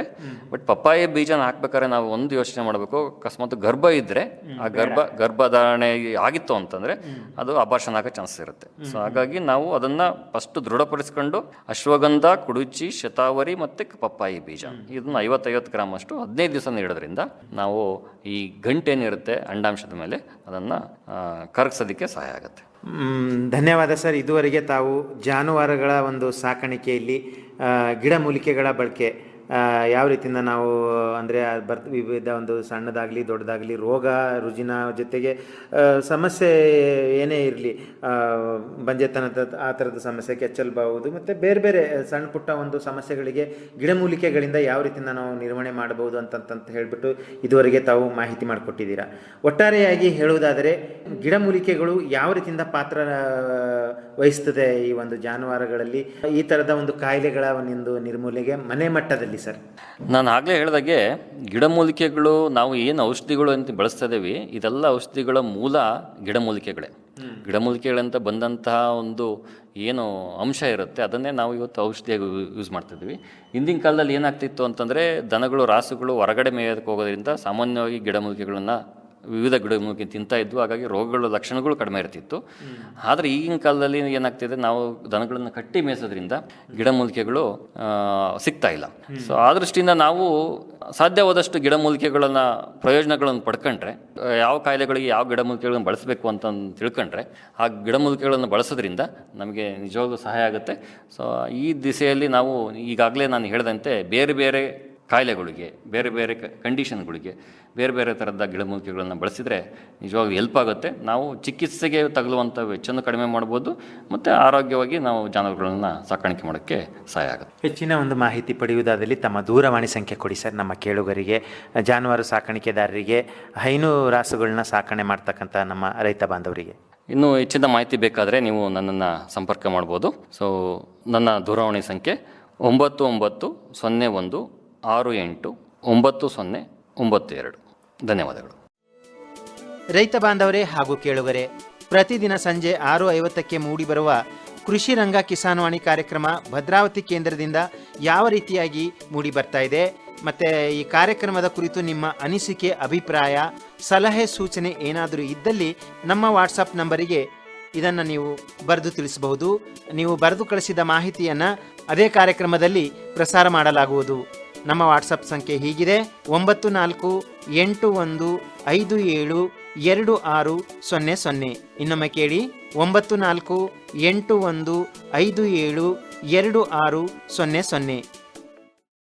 S2: ಬಟ್ ಪಪ್ಪಾಯಿ ಬೀಜನ ಹಾಕ್ಬೇಕಾದ್ರೆ ನಾವು ಒಂದು ಯೋಚನೆ ಮಾಡಬೇಕು ಅಕಸ್ಮಾತ್ ಗರ್ಭ ಇದ್ದರೆ ಆ ಗರ್ಭ ಗರ್ಭಧಾರಣೆ ಆಗಿತ್ತು ಅಂತಂದರೆ ಅದು ಅಭಾಷಣ ಆಗೋ ಚಾನ್ಸಸ್ ಇರುತ್ತೆ. ಸೊ ಹಾಗಾಗಿ ನಾವು ಅದನ್ನು ಫಸ್ಟ್ ದೃಢಪಡಿಸ್ಕೊಂಡು ಅಶ್ವಗಂಧ ಕುಡುಚಿ ಶತಾವರಿ ಮತ್ತು ಪಪ್ಪಾಯಿ ಬೀಜ. ಇದನ್ನ ಐವತ್ತೈವತ್ತು ಗ್ರಾಮ್ ಅಷ್ಟು ಹದಿನೈದು ದಿವಸ ನೀಡೋದ್ರಿಂದ ನಾವು ಈ ಗಂಟೇನಿರುತ್ತೆ ಅಂಡಾಂಶದ ಮೇಲೆ ಅದನ್ನು ಕರಗಿಸೋದಕ್ಕೆ ಸಹಾಯ ಆಗುತ್ತೆ.
S1: ಧನ್ಯವಾದ ಸರ್. ಇದುವರೆಗೆ ತಾವು ಜಾನುವಾರುಗಳ ಒಂದು ಸಾಕಾಣಿಕೆಯಲ್ಲಿ ಗಿಡಮೂಲಿಕೆಗಳ ಬಳಕೆ ಯಾವ ರೀತಿಯಿಂದ ನಾವು, ಅಂದರೆ ಬರ್ ವಿವಿಧ ಒಂದು ಸಣ್ಣದಾಗಲಿ ದೊಡ್ಡದಾಗಲಿ ರೋಗ ರುಜಿನ ಜೊತೆಗೆ ಸಮಸ್ಯೆ ಏನೇ ಇರಲಿ ಬಂಜೆತನದ ಆ ಥರದ ಸಮಸ್ಯೆ, ಕೆಚ್ಚಲ್ಬಹುದು, ಮತ್ತು ಬೇರೆ ಬೇರೆ ಸಣ್ಣ ಪುಟ್ಟ ಒಂದು ಸಮಸ್ಯೆಗಳಿಗೆ ಗಿಡಮೂಲಿಕೆಗಳಿಂದ ಯಾವ ರೀತಿಯಿಂದ ನಾವು ನಿರ್ವಹಣೆ ಮಾಡಬಹುದು ಅಂತಂತಂತ ಹೇಳಿಬಿಟ್ಟು ಇದುವರೆಗೆ ತಾವು ಮಾಹಿತಿ ಮಾಡಿಕೊಟ್ಟಿದ್ದೀರಾ. ಒಟ್ಟಾರೆಯಾಗಿ ಹೇಳುವುದಾದರೆ, ಗಿಡಮೂಲಿಕೆಗಳು ಯಾವ ರೀತಿಯಿಂದ ಪಾತ್ರ ವಹಿಸ್ತದೆ ಈ ಒಂದು ಜಾನುವಾರುಗಳಲ್ಲಿ? ಈ ಥರದ ಒಂದು ಕಾಯಿಲೆಗಳ ಒಂದು ನಿರ್ಮೂಲೆಗೆ ಮನೆ ಮಟ್ಟದಲ್ಲಿ ಸರ್.
S2: ನಾನು ಆಗಲೇ ಹೇಳಿದಾಗೆ ಗಿಡಮೂಲಿಕೆಗಳು ನಾವು ಏನು ಔಷಧಿಗಳು ಅಂತ ಬಳಸ್ತಾ ಇದ್ದೀವಿ ಇದೆಲ್ಲ ಔಷಧಿಗಳ ಮೂಲ ಗಿಡಮೂಲಿಕೆಗಳೇ. ಗಿಡಮೂಲಿಕೆಗಳಂತ ಬಂದಂತಹ ಒಂದು ಏನು ಅಂಶ ಇರುತ್ತೆ, ಅದನ್ನೇ ನಾವು ಇವತ್ತು ಔಷಧಿಯಾಗಿ ಯೂಸ್ ಮಾಡ್ತಿದ್ವಿ ಹಿಂದಿನ ಕಾಲದಲ್ಲಿ ಏನಾಗ್ತಿತ್ತು ಅಂತಂದರೆ ದನಗಳು, ರಾಸುಗಳು ಹೊರಗಡೆ ಮೇಯೋದಕ್ಕೆ ಹೋಗೋದ್ರಿಂದ ಸಾಮಾನ್ಯವಾಗಿ ಗಿಡಮೂಲಿಕೆಗಳನ್ನು ವಿವಿಧ ಗಿಡಮೂಲಿಕೆ ತಿಂತಾ ಇದ್ವು. ಹಾಗಾಗಿ ರೋಗಗಳ ಲಕ್ಷಣಗಳು ಕಡಿಮೆ ಇರ್ತಿತ್ತು. ಆದರೆ ಈಗಿನ ಕಾಲದಲ್ಲಿ ಏನಾಗ್ತಿದೆ ನಾವು ದನಗಳನ್ನು ಕಟ್ಟಿ ಮೇಯಿಸೋದ್ರಿಂದ ಗಿಡಮೂಲಿಕೆಗಳು ಸಿಗ್ತಾ ಇಲ್ಲ. ಸೊ ಆ ದೃಷ್ಟಿಯಿಂದ ನಾವು ಸಾಧ್ಯವಾದಷ್ಟು ಗಿಡಮೂಲಿಕೆಗಳನ್ನು ಪ್ರಯೋಜನಗಳನ್ನು ಪಡ್ಕೊಂಡ್ರೆ ಯಾವ ಕಾಯಿಲೆಗಳಿಗೆ ಯಾವ ಗಿಡಮೂಲಿಕೆಗಳನ್ನು ಬಳಸಬೇಕು ಅಂತ ತಿಳ್ಕೊಂಡ್ರೆ ಆ ಗಿಡಮೂಲಿಕೆಗಳನ್ನು ಬಳಸೋದ್ರಿಂದ ನಮಗೆ ನಿಜವಾಗ್ಲೂ ಸಹಾಯ ಆಗುತ್ತೆ. ಸೊ ಈ ದಿಸೆಯಲ್ಲಿ ನಾವು ಈಗಾಗಲೇ ನಾನು ಹೇಳಿದಂತೆ ಬೇರೆ ಬೇರೆ ಕಾಯಿಲೆಗಳಿಗೆ ಬೇರೆ ಬೇರೆ ಕಂಡೀಷನ್ಗಳಿಗೆ ಬೇರೆ ಬೇರೆ ಥರದ ಗಿಡಮೂಲಿಕೆಗಳನ್ನು ಬಳಸಿದರೆ ನಿಜವಾಗ್ಲೂ ಹೆಲ್ಪ್ ಆಗುತ್ತೆ. ನಾವು ಚಿಕಿತ್ಸೆಗೆ ತಗಲುವಂಥ ವೆಚ್ಚವನ್ನು ಕಡಿಮೆ ಮಾಡ್ಬೋದು. ಮತ್ತು ಆರೋಗ್ಯವಾಗಿ ನಾವು ಜಾನುವಾರುಗಳನ್ನು ಸಾಕಾಣಿಕೆ ಮಾಡೋಕ್ಕೆ ಸಹಾಯ ಆಗುತ್ತೆ.
S1: ಹೆಚ್ಚಿನ ಒಂದು ಮಾಹಿತಿ ಪಡೆಯುವುದಾದಲ್ಲಿ ತಮ್ಮ ದೂರವಾಣಿ ಸಂಖ್ಯೆ ಕೊಡಿ ಸರ್. ನಮ್ಮ ಕೇಳುಗರಿಗೆ ಜಾನುವಾರು ಸಾಕಾಣಿಕೆದಾರರಿಗೆ ಹೈನು ರಾಸುಗಳನ್ನ ಸಾಕಣೆ ಮಾಡ್ತಕ್ಕಂಥ ನಮ್ಮ ರೈತ ಬಾಂಧವರಿಗೆ.
S2: ಇನ್ನೂ ಹೆಚ್ಚಿನ ಮಾಹಿತಿ ಬೇಕಾದರೆ ನೀವು ನನ್ನನ್ನು ಸಂಪರ್ಕ ಮಾಡ್ಬೋದು. ಸೊ ನನ್ನ ದೂರವಾಣಿ ಸಂಖ್ಯೆ ಒಂಬತ್ತು ಒಂಬತ್ತು ಸೊನ್ನೆ ಒಂದು ಆರು ಎಂಟು ಒಂಬತ್ತು ಸೊನ್ನೆ ಒಂಬತ್ತು ಎರಡು ಧನ್ಯವಾದಗಳು.
S1: ರೈತ ಬಾಂಧವರೇ ಹಾಗೂ ಕೇಳುವರೆ ಪ್ರತಿದಿನ ಸಂಜೆ ಆರು ಐವತ್ತಕ್ಕೆ ಮೂಡಿಬರುವ ಕೃಷಿ ರಂಗ ಕಿಸಾನ್ವಾಣಿ ಕಾರ್ಯಕ್ರಮ ಭದ್ರಾವತಿ ಕೇಂದ್ರದಿಂದ ಯಾವ ರೀತಿಯಾಗಿ ಮೂಡಿ ಬರ್ತಾ ಇದೆ, ಮತ್ತೆ ಈ ಕಾರ್ಯಕ್ರಮದ ಕುರಿತು ನಿಮ್ಮ ಅನಿಸಿಕೆ, ಅಭಿಪ್ರಾಯ, ಸಲಹೆ, ಸೂಚನೆ ಏನಾದರೂ ಇದ್ದಲ್ಲಿ ನಮ್ಮ ವಾಟ್ಸಪ್ ನಂಬರಿಗೆ ಇದನ್ನು ನೀವು ಬರೆದು ತಿಳಿಸಬಹುದು. ನೀವು ಬರೆದು ಕಳಿಸಿದ ಮಾಹಿತಿಯನ್ನು ಅದೇ ಕಾರ್ಯಕ್ರಮದಲ್ಲಿ ಪ್ರಸಾರ ಮಾಡಲಾಗುವುದು. ನಮ್ಮ ವಾಟ್ಸಪ್ ಸಂಖ್ಯೆ ಹೀಗಿದೆ. ಒಂಬತ್ತು ನಾಲ್ಕು, ಎಂಟು ಒಂದು, ಐದು ಏಳು, ಎರಡು ಆರು, ಸೊನ್ನೆ ಸೊನ್ನೆ. ಇನ್ನೊಮ್ಮೆ ಕೇಳಿ. ಒಂಬತ್ತು ನಾಲ್ಕು, ಎಂಟು ಒಂದು, ಐದು ಏಳು, ಎರಡು ಆರು, ಸೊನ್ನೆ ಸೊನ್ನೆ.